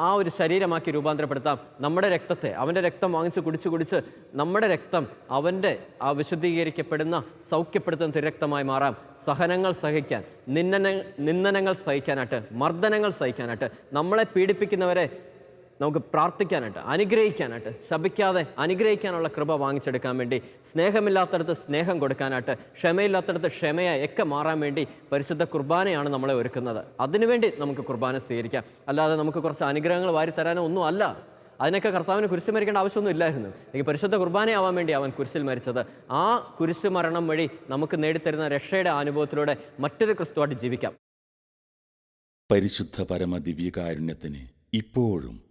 ആ ഒരു ശരീരമാക്കി രൂപാന്തരപ്പെടുത്താം. നമ്മുടെ രക്തത്തെ അവന്റെ രക്തം വാങ്ങിച്ച് കുടിച്ച് കുടിച്ച് നമ്മുടെ രക്തം അവന്റെ ആ വിശുദ്ധീകരിക്കപ്പെടുന്ന സൗഖ്യപ്പെടുത്തുന്ന തിരക്തമായി മാറാം. സഹനങ്ങൾ സഹിക്കാൻ നിന്ദന നിന്ദനങ്ങൾ സഹിക്കാനായിട്ട് മർദ്ദനങ്ങൾ സഹിക്കാനായിട്ട് നമ്മളെ പീഡിപ്പിക്കുന്നവരെ നമുക്ക് പ്രാർത്ഥിക്കാനായിട്ട് അനുഗ്രഹിക്കാനായിട്ട് ശപിക്കാതെ അനുഗ്രഹിക്കാനുള്ള കൃപ വാങ്ങിച്ചെടുക്കാൻ വേണ്ടി സ്നേഹമില്ലാത്തടത്ത് സ്നേഹം കൊടുക്കാനായിട്ട് ക്ഷമയില്ലാത്തടത്ത് ക്ഷമയായി ഒക്കെ മാറാൻ വേണ്ടി പരിശുദ്ധ കുർബാനയാണ് നമ്മളെ ഒരുക്കുന്നത്. അതിനുവേണ്ടി നമുക്ക് കുർബാന സ്വീകരിക്കാം. അല്ലാതെ നമുക്ക് കുറച്ച് അനുഗ്രഹങ്ങൾ വാരി തരാനോ ഒന്നും അല്ല. അതിനൊക്കെ കർത്താവിന് കുരിശ് മരിക്കേണ്ട ആവശ്യമൊന്നും ഇല്ലായിരുന്നു. എനിക്ക് പരിശുദ്ധ കുർബാനയാവാൻ വേണ്ടി അവൻ കുരിശിൽ മരിച്ചത്. ആ കുരിശ് മരണം വഴി നമുക്ക് നേടിത്തരുന്ന രക്ഷയുടെ അനുഭവത്തിലൂടെ മറ്റൊരു ക്രിസ്തുവായിട്ട് ജീവിക്കാം. പരിശുദ്ധ പരമ ദിവ്യകാരുണ്യത്തിന് ഇപ്പോഴും